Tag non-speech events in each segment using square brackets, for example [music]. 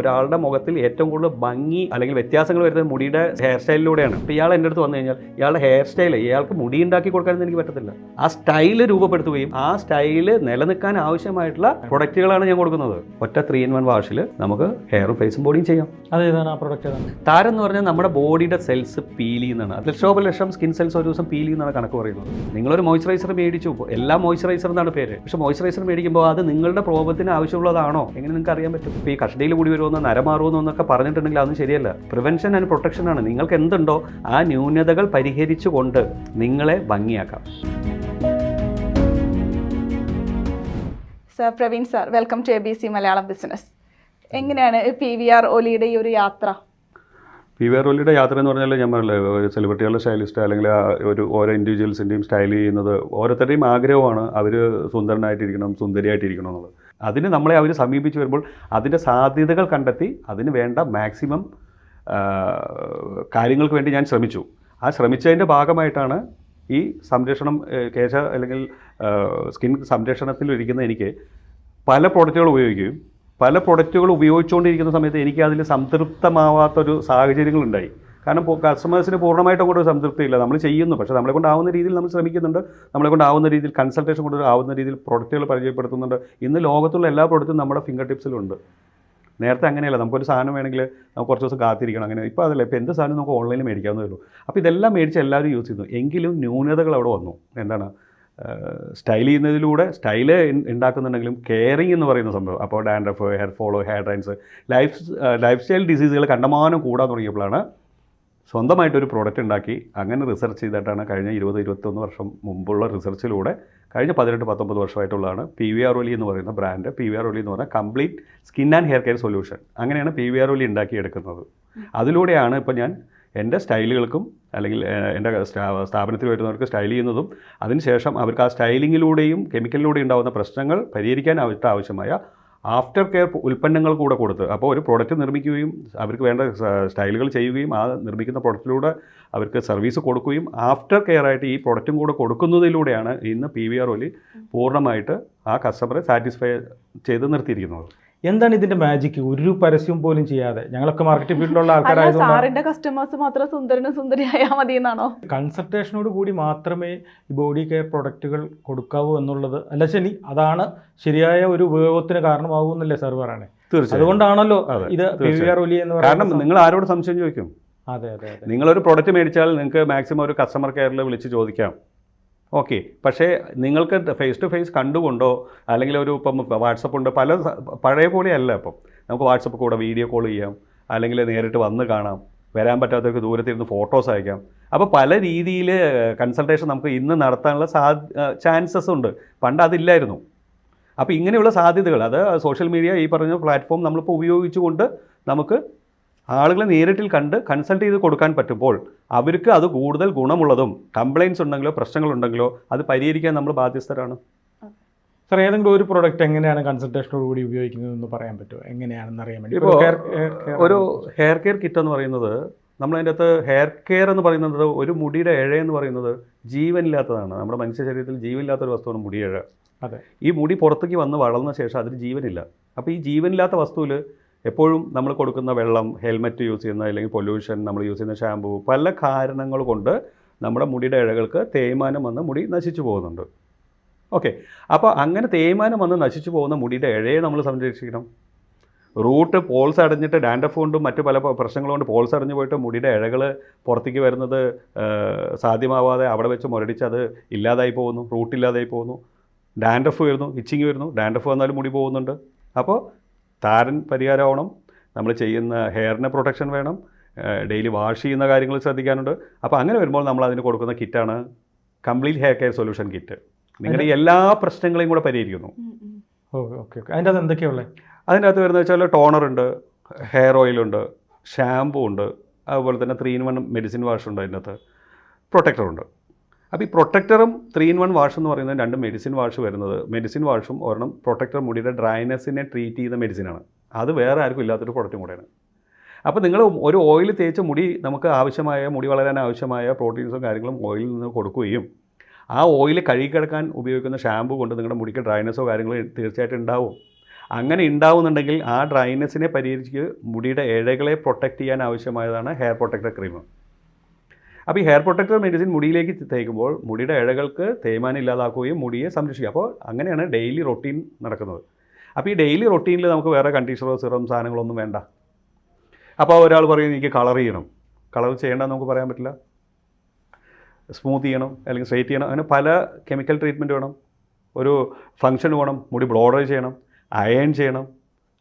ഒരാളുടെ മുഖത്തിൽ ഏറ്റവും കൂടുതൽ ഭംഗി അല്ലെങ്കിൽ വ്യത്യാസങ്ങൾ വരുന്നത് മുടിയുടെ ഹെയർ സ്റ്റൈലിലൂടെയാണ് ഇപ്പോൾ ഇയാൾ എന്റെ അടുത്ത് വന്നു കഴിഞ്ഞാൽ ഇയാളുടെ ഹെയർ സ്റ്റൈൽ ഇയാൾക്ക് മുടി ഉണ്ടാക്കി കൊടുക്കാനൊന്നും എനിക്ക് പറ്റത്തില്ല. ആ സ്റ്റൈൽ രൂപപ്പെടുത്തുകയും ആ സ്റ്റൈൽ നിലനിൽക്കാൻ ആവശ്യമായിട്ടുള്ള പ്രൊഡക്റ്റുകളാണ് ഞാൻ കൊടുക്കുന്നത്. ഒറ്റ ത്രീ ഇൻ വൺ വാഷിൽ നമുക്ക് ഹെയറും ഫേസും ബോഡിയും ചെയ്യാം. അതേതാണ് ആ പ്രൊഡക്റ്റ് താരം എന്ന് പറഞ്ഞാൽ നമ്മുടെ ബോഡിയുടെ സെൽസ് പീൽ ചെയ്യുന്നതാണ്. അത് ലക്ഷോപലക്ഷം സ്കിൻ സെൽസ് ഒരു ദിവസം പീൽ ചെയ്യുന്നതാണ് കണക്ക് പറയുന്നത്. നിങ്ങളൊരു മോയ്സ്ചറൈസർ മേടിച്ചു എല്ലാ മോയ്സ്ചറൈസർ എന്നാണ് പേര്. പക്ഷെ മോയ്സ്ചറൈസർ മേടിക്കുമ്പോൾ അത് നിങ്ങളുടെ പ്രോബത്തിന് ആവശ്യമുള്ളതാണോ? എങ്ങനെ നിങ്ങൾക്ക് അറിയാൻ പറ്റും? ഇപ്പോൾ ഈ കഷ്ടയിൽ കൂടി വരുമെന്ന് നരമാറുമെന്നോ എന്നൊക്കെ പറഞ്ഞിട്ടുണ്ടെങ്കിൽ അതൊന്നും ശരിയല്ല. പ്രിവെൻഷൻ ആൻഡ് പ്രൊട്ടക്ഷൻ ആണ്. നിങ്ങൾക്ക് എന്തുണ്ടോ ആ ന്യൂനതകൾ പരിഹരിച്ചുകൊണ്ട് നിങ്ങളെ ഭംഗിയാക്കാം. Sir Praveen sir welcome to A B C Malayalam business എങ്ങനെയാണ് പി വി ആർ ഒലിയുടെ ഈ ഒരു യാത്ര? പി വി ആർ ഒലിയുടെ യാത്ര എന്ന് പറഞ്ഞാൽ ഞാൻ പറഞ്ഞില്ലേ ഒരു സെലിബ്രിറ്റികളുടെ സ്റ്റൈലിസ്റ്റ് അല്ലെങ്കിൽ ആ ഒരു ഓരോ ഇൻഡിവിജ്വൽസിന്റെയും സ്റ്റൈൽ ചെയ്യുന്നത് ഓരോരുത്തരുടെയും ആഗ്രഹമാണ് അവർ സുന്ദരനായിട്ടിരിക്കണം സുന്ദരിയായിട്ടിരിക്കണം എന്നുള്ളത്. അതിന് നമ്മളെ അവർ സമീപിച്ച് വരുമ്പോൾ അതിന്റെ സാധ്യതകൾ കണ്ടെത്തി അതിന് വേണ്ട മാക്സിമം കാര്യങ്ങൾക്ക് വേണ്ടി ഞാൻ ശ്രമിച്ചു. ആ ശ്രമിച്ചതിന്റെ ഭാഗമായിട്ടാണ് ഈ സംരക്ഷണം കേശ അല്ലെങ്കിൽ സ്കിൻ സംരക്ഷണത്തിൽ ഇരിക്കുന്ന എനിക്ക് പല പ്രോഡക്റ്റുകൾ ഉപയോഗിക്കുകയും പല പ്രൊഡക്റ്റുകൾ ഉപയോഗിച്ചുകൊണ്ടിരിക്കുന്ന സമയത്ത് എനിക്ക് അതിൽ സംതൃപ്തമാവാത്തൊരു സാഹചര്യങ്ങളുണ്ടായി കാരണം കസ്റ്റമേഴ്സിന് പൂർണമായിട്ട് ഒരു സംതൃപ്തിയില്ല. നമ്മൾ ചെയ്യുന്നു. പക്ഷേ നമ്മളെ കൊണ്ടാവുന്ന രീതിയിൽ നമ്മൾ ശ്രമിക്കുന്നുണ്ട്. നമ്മളെ കൊണ്ടാവുന്ന രീതിയിൽ കൺസൾട്ടേഷൻ കൊണ്ട് ആവുന്ന രീതിയിൽ പ്രൊഡക്റ്റുകൾ പരിചയപ്പെടുത്തുന്നുണ്ട്. ഇന്ന് ലോകത്തുള്ള എല്ലാ പ്രൊഡക്റ്റും നമ്മുടെ ഫിംഗർ ടിപ്സിലുണ്ട് നേരത്തെ അങ്ങനെയല്ല. നമുക്കൊരു സാധനം വേണമെങ്കിൽ നമുക്ക് കുറച്ച് ദിവസം കാത്തിരിക്കണം. അങ്ങനെ ഇപ്പോൾ അതല്ല. ഇപ്പോൾ എന്ത് സാധനം നമുക്ക് ഓൺലൈനിൽ മേടിക്കാവുന്നതേ ഉള്ളൂ. അപ്പോൾ ഇതെല്ലാം മേടിച്ച് എല്ലാവരും യൂസ് ചെയ്യുന്നു. എങ്കിലും ന്യൂനതകൾ അവിടെ വന്നു. എന്താണ്? സ്റ്റൈൽ ചെയ്യുന്നതിലൂടെ സ്റ്റൈൽ ഉണ്ടാക്കുന്നുണ്ടെങ്കിലും കെയറിങ് എന്ന് പറയുന്ന സംഭവം. അപ്പോൾ dandruff hair fall hair dryness life life style ഡിസീസുകൾ കണ്ടമാനം കൂടാൻ തുടങ്ങിയപ്പോഴാണ് സ്വന്തമായിട്ടൊരു പ്രോഡക്റ്റ് ഉണ്ടാക്കി അങ്ങനെ റിസർച്ച് ചെയ്തിട്ടാണ് കഴിഞ്ഞ ഇരുപത് ഇരുപത്തൊന്ന് വർഷം മുമ്പുള്ള റിസർച്ചിലൂടെ കഴിഞ്ഞ പതിനെട്ട് പത്തൊമ്പത് വർഷമായിട്ടുള്ളതാണ് പി വി ആർ ഒലി എന്ന് പറയുന്ന brand P V R Oli എന്ന് പറഞ്ഞാൽ complete skin and hair care solution അങ്ങനെയാണ് പി വി ആർ ഒലി ഉണ്ടാക്കിയെടുക്കുന്നത്. അതിലൂടെയാണ് ഇപ്പോൾ ഞാൻ എന്റെ സ്റ്റൈലുകൾക്കും അല്ലെങ്കിൽ എന്റെ സ്ഥാപനത്തിൽ വരുന്നവർക്ക് സ്റ്റൈൽ ചെയ്യുന്നതും അതിനുശേഷം അവർക്ക് ആ സ്റ്റൈലിങ്ങിലൂടെയും കെമിക്കലിലൂടെയും ഉണ്ടാകുന്ന പ്രശ്നങ്ങൾ പരിഹരിക്കാൻ ആവശ്യ ആവശ്യമായ ആഫ്റ്റർ കെയർ ഉൽപ്പന്നങ്ങൾ കൂടെ കൊടുത്ത്. അപ്പോൾ ഒരു പ്രോഡക്റ്റ് നിർമ്മിക്കുകയും അവർക്ക് വേണ്ട സ്റ്റൈലുകൾ ചെയ്യുകയും ആ നിർമ്മിക്കുന്ന പ്രോഡക്റ്റിലൂടെ അവർക്ക് സർവീസ് കൊടുക്കുകയും ആഫ്റ്റർ കെയർ ആയിട്ട് ഈ പ്രോഡക്റ്റും കൂടെ കൊടുക്കുന്നതിലൂടെയാണ് ഇന്ന് പി വി ആർ ഒലി പൂർണമായിട്ട് ആ കസ്റ്റമറെ സാറ്റിസ്ഫൈ ചെയ്ത് നിർത്തിയിരിക്കുന്നത്. എന്താണ് ഇതിന്റെ മാജിക് ഒരു പരസ്യം പോലും ചെയ്യാതെ. ഞങ്ങളൊക്കെ മാർക്കറ്റ് ഫീൽഡിലുള്ള ആൾക്കാരായതുകൊണ്ട് കസ്റ്റമേഴ്സ് മാത്രം സുന്ദരനും സുന്ദരിയായാൽ മതി എന്നാണോ കൺസൾട്ടേഷനോട് കൂടി മാത്രമേ ഈ ബോഡി കെയർ പ്രൊഡക്റ്റുകൾ കൊടുക്കാവൂ എന്നുള്ളത്. അല്ല ശനി അതാണ് ശരിയായ ഒരു ഉപയോഗത്തിന് കാരണമാകൂ എന്നല്ലേ സാർ പറയണേ. അതുകൊണ്ടാണല്ലോ ഇത് കാരണം നിങ്ങൾ ആരോട് സംശയം ചോദിക്കും? അതെ അതെ അതെ. നിങ്ങളൊരു പ്രോഡക്റ്റ് മേടിച്ചാൽ നിങ്ങൾക്ക് മാക്സിമം ഒരു കസ്റ്റമർ കെയറിൽ വിളിച്ച് ചോദിക്കാം. ഓക്കെ. പക്ഷേ നിങ്ങൾക്ക് ഫേസ് ടു ഫേസ് കണ്ടുകൊണ്ടോ? അല്ലെങ്കിൽ ഒരു ഇപ്പം വാട്സപ്പ് ഉണ്ട്. പല പഴയ പോലെയല്ല ഇപ്പം. നമുക്ക് വാട്സപ്പ് കൂടെ വീഡിയോ കോൾ ചെയ്യാം. അല്ലെങ്കിൽ നേരിട്ട് വന്ന് കാണാം. വരാൻ പറ്റാത്തവർക്ക് ദൂരത്തിരുന്ന് ഫോട്ടോസ് അയക്കാം. അപ്പോൾ പല രീതിയിൽ കൺസൾട്ടേഷൻ നമുക്ക് ഇന്ന് നടത്താനുള്ള സാ ചാൻസസ് ഉണ്ട്. പണ്ട് അതില്ലായിരുന്നു. അപ്പോൾ ഇങ്ങനെയുള്ള സാധ്യതകൾ അത് സോഷ്യൽ മീഡിയ ഈ പറഞ്ഞ പ്ലാറ്റ്ഫോം നമ്മളിപ്പോൾ ഉപയോഗിച്ചുകൊണ്ട് നമുക്ക് ആളുകളെ നേരിട്ടിൽ കണ്ട് കൺസൾട്ട് ചെയ്ത് കൊടുക്കാൻ പറ്റുമ്പോൾ അവർക്ക് അത് കൂടുതൽ ഗുണമുള്ളതും കംപ്ലയിൻസ് ഉണ്ടെങ്കിലോ പ്രശ്നങ്ങളുണ്ടെങ്കിലോ അത് പരിഹരിക്കാൻ നമ്മൾ ബാധ്യസ്ഥരാണ്. സാർ ഏതെങ്കിലും ഒരു പ്രോഡക്റ്റ് എങ്ങനെയാണ് കൺസൾട്ടേഷനോട് കൂടി ഉപയോഗിക്കുന്നതെന്ന് പറയാൻ പറ്റുമോ? എങ്ങനെയാണെന്ന് അറിയാൻ വേണ്ടി. ഇപ്പോൾ ഒരു ഹെയർ കെയർ കിറ്റ് എന്ന് പറയുന്നത് നമ്മളതിന്റെ അകത്ത് ഹെയർ കെയർ എന്ന് പറയുന്നത് ഒരു മുടിയുടെ ഇഴ എന്ന് പറയുന്നത് ജീവനില്ലാത്തതാണ്. നമ്മുടെ മനുഷ്യ ശരീരത്തിൽ ജീവനില്ലാത്ത ഒരു വസ്തുവാണ് മുടിയിഴ. അതെ. ഈ മുടി പുറത്തേക്ക് വന്ന് വളർന്ന ശേഷം അതിന് ജീവനില്ല. അപ്പോൾ ഈ ജീവനില്ലാത്ത വസ്തുവിൽ എപ്പോഴും നമ്മൾ കൊടുക്കുന്ന വെള്ളം ഹെൽമെറ്റ് യൂസ് ചെയ്യുന്ന അല്ലെങ്കിൽ പൊല്യൂഷൻ നമ്മൾ യൂസ് ചെയ്യുന്ന ഷാമ്പു പല കാരണങ്ങൾ കൊണ്ട് നമ്മുടെ മുടിയുടെ ഇഴകൾക്ക് തേയ്മാനം വന്ന് മുടി നശിച്ചു പോകുന്നുണ്ട്. ഓക്കെ അപ്പോൾ അങ്ങനെ തേയ്മാനം വന്ന് നശിച്ചു പോകുന്ന മുടിയുടെ ഇഴയെ നമ്മൾ സംരക്ഷിക്കണം. റൂട്ട് പോൾസ് അടഞ്ഞിട്ട് ഡാൻഡഫ് കൊണ്ടും മറ്റു പല പ്രശ്നങ്ങളുകൊണ്ട് പോൾസ് അടഞ്ഞു പോയിട്ട് മുടിയുടെ ഇഴകൾ പുറത്തേക്ക് വരുന്നത് സാധ്യമാവാതെ അവിടെ വെച്ച് മുരടിച്ച് അത് ഇല്ലാതായി പോകുന്നു റൂട്ട് ഇല്ലാതായി പോകുന്നു. ഡാൻഡഫ് വരുന്നു ഇച്ചിങ് വരുന്നു. ഡാൻഡഫ് വന്നാലും മുടി പോകുന്നുണ്ട്. അപ്പോൾ താരൻ പരിഹാരമാവണം. നമ്മൾ ചെയ്യുന്ന ഹെയറിന് പ്രൊട്ടക്ഷൻ വേണം. ഡെയിലി വാഷ് ചെയ്യുന്ന കാര്യങ്ങൾ ശ്രദ്ധിക്കാനുണ്ട്. അപ്പോൾ അങ്ങനെ വരുമ്പോൾ നമ്മൾ അതിന് കൊടുക്കുന്ന കിറ്റാണ് complete hair care solution kit. നിങ്ങളുടെ എല്ലാ പ്രശ്നങ്ങളെയും കൂടെ പരിഹരിക്കുന്നു. Okay okay. അതിന്റെ അത് എന്തൊക്കെയുള്ളത് അതിന്റെ അകത്ത് വരുന്നത് വെച്ചാൽ ടോണർ ഉണ്ട് ഹെയർ ഓയിലുണ്ട് ഷാമ്പു ഉണ്ട് അതുപോലെ തന്നെ three in one medicine wash ഉണ്ട് അതിനകത്ത്. ഉണ്ട്. അപ്പോൾ ഈ പ്രൊട്ടക്ടറും ത്രീ ഇൻ വൺ വാഷ് എന്ന് പറയുന്നത് രണ്ട് മെഡിസിൻ വാഷ് വരുന്നത്. മെഡിസിൻ വാഷും ഒരെണ്ണം പ്രൊട്ടക്ടർ മുടിയുടെ ഡ്രൈനെസ്സിനെ ട്രീറ്റ് ചെയ്യുന്ന മെഡിസിനാണ് അത് വേറെ ആർക്കും ഇല്ലാത്തൊരു പ്രൊഡക്റ്റും കൂടെയാണ്. അപ്പോൾ നിങ്ങൾ ഒരു ഓയിൽ തേച്ച മുടി നമുക്ക് ആവശ്യമായ മുടി വളരാൻ ആവശ്യമായ പ്രോട്ടീൻസും കാര്യങ്ങളും ഓയിലിൽ നിന്ന് കൊടുക്കുകയും ആ ഓയിൽ കഴുകിക്കിടക്കാൻ ഉപയോഗിക്കുന്ന ഷാമ്പു കൊണ്ട് നിങ്ങളുടെ മുടിക്ക് ഡ്രൈനെസ്സോ കാര്യങ്ങളോ തീർച്ചയായിട്ടും ഉണ്ടാവും. അങ്ങനെ ഉണ്ടാവുന്നുണ്ടെങ്കിൽ ആ ഡ്രൈനെസ്സിനെ പരിഹരിച്ച് മുടിയുടെ ഇഴകളെ പ്രൊട്ടക്റ്റ് ചെയ്യാൻ ആവശ്യമായതാണ് ഹെയർ പ്രൊട്ടക്ടർ ക്രീം അപ്പോൾ ഈ ഹെയർ പ്രൊട്ടക്ടർ മെഡിസിൻ മുടിയിലേക്ക് തേക്കുമ്പോൾ മുടിയുടെ ഇഴകൾക്ക് തേയ്മാനം ഇല്ലാതാക്കുകയും മുടിയെ സംരക്ഷിക്കുക. അപ്പോൾ അങ്ങനെയാണ് ഡെയിലി റൊട്ടീൻ നടക്കുന്നത്. അപ്പോൾ ഈ ഡെയിലി റൊട്ടീനിൽ നമുക്ക് വേറെ കണ്ടീഷണറോ സിറം സാധനങ്ങളൊന്നും വേണ്ട. അപ്പോൾ ഒരാൾ പറയും എനിക്ക് കളർ ചെയ്യണം. കളർ ചെയ്യേണ്ടെന്ന് നമുക്ക് പറയാൻ പറ്റില്ല. സ്മൂത്ത് ചെയ്യണം അല്ലെങ്കിൽ സ്ട്രൈറ്റ് ചെയ്യണം. അങ്ങനെ പല കെമിക്കൽ ട്രീറ്റ്മെന്റ് വേണം. ഒരു ഫംഗ്ഷൻ വേണം മുടി ബ്ലോഡർ ചെയ്യണം അയൺ ചെയ്യണം